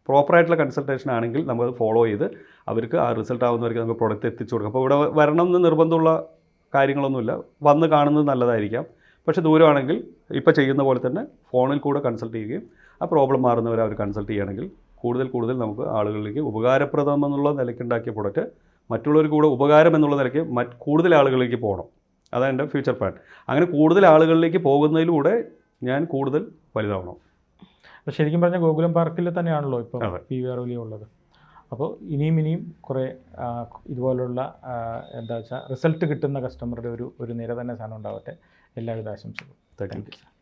പ്രോപ്പറായിട്ടുള്ള കൺസൾട്ടേഷൻ ആണെങ്കിൽ നമുക്ക് ഫോളോ ചെയ്ത് അവർക്ക് ആ റിസൾട്ട് ആവുന്നവർക്ക് നമുക്ക് പ്രൊഡക്റ്റ് എത്തിച്ചു കൊടുക്കാം. അപ്പോൾ ഇവിടെ വരണം എന്ന് നിർബന്ധമുള്ള കാര്യങ്ങളൊന്നുമില്ല. വന്ന് കാണുന്നത് നല്ലതായിരിക്കാം. പക്ഷേ ദൂരമാണെങ്കിൽ ഇപ്പോൾ ചെയ്യുന്ന പോലെ തന്നെ ഫോണിൽ കൂടെ കൺസൾട്ട് ചെയ്യുകയും ആ പ്രോബ്ലം മാറുന്നവരെ അവർ കൺസൾട്ട് ചെയ്യുകയാണെങ്കിൽ കൂടുതൽ കൂടുതൽ നമുക്ക് ആളുകളിലേക്ക് ഉപകാരപ്രദമെന്നുള്ള നിലയ്ക്ക് ഉണ്ടാക്കിയ പ്രൊഡക്റ്റ് മറ്റുള്ളവർക്ക് കൂടെ ഉപകാരം എന്നുള്ള നിലയ്ക്ക് മറ്റ് കൂടുതൽ ആളുകളിലേക്ക് പോകണം. അതാണ് എന്റെ ഫ്യൂച്ചർ പ്ലാൻ അങ്ങനെ കൂടുതൽ ആളുകളിലേക്ക് പോകുന്നതിലൂടെ ഞാൻ കൂടുതൽ വലുതാവണം. അപ്പോൾ ശരിക്കും പറഞ്ഞാൽ ഗോകുലം പാർക്കിൽ തന്നെയാണല്ലോ ഇപ്പോൾ. പി വി ആർ ഒലി ഉള്ളത്. അപ്പോൾ ഇനിയും ഇനിയും കുറേ ഇതുപോലുള്ള എന്താ വെച്ചാൽ റിസൾട്ട് കിട്ടുന്ന കസ്റ്റമറുടെ ഒരു ഒരു നിര തന്നെ സാധനം ഉണ്ടാവട്ടെ. എല്ലാവിധ ആശംസകളും. Thank you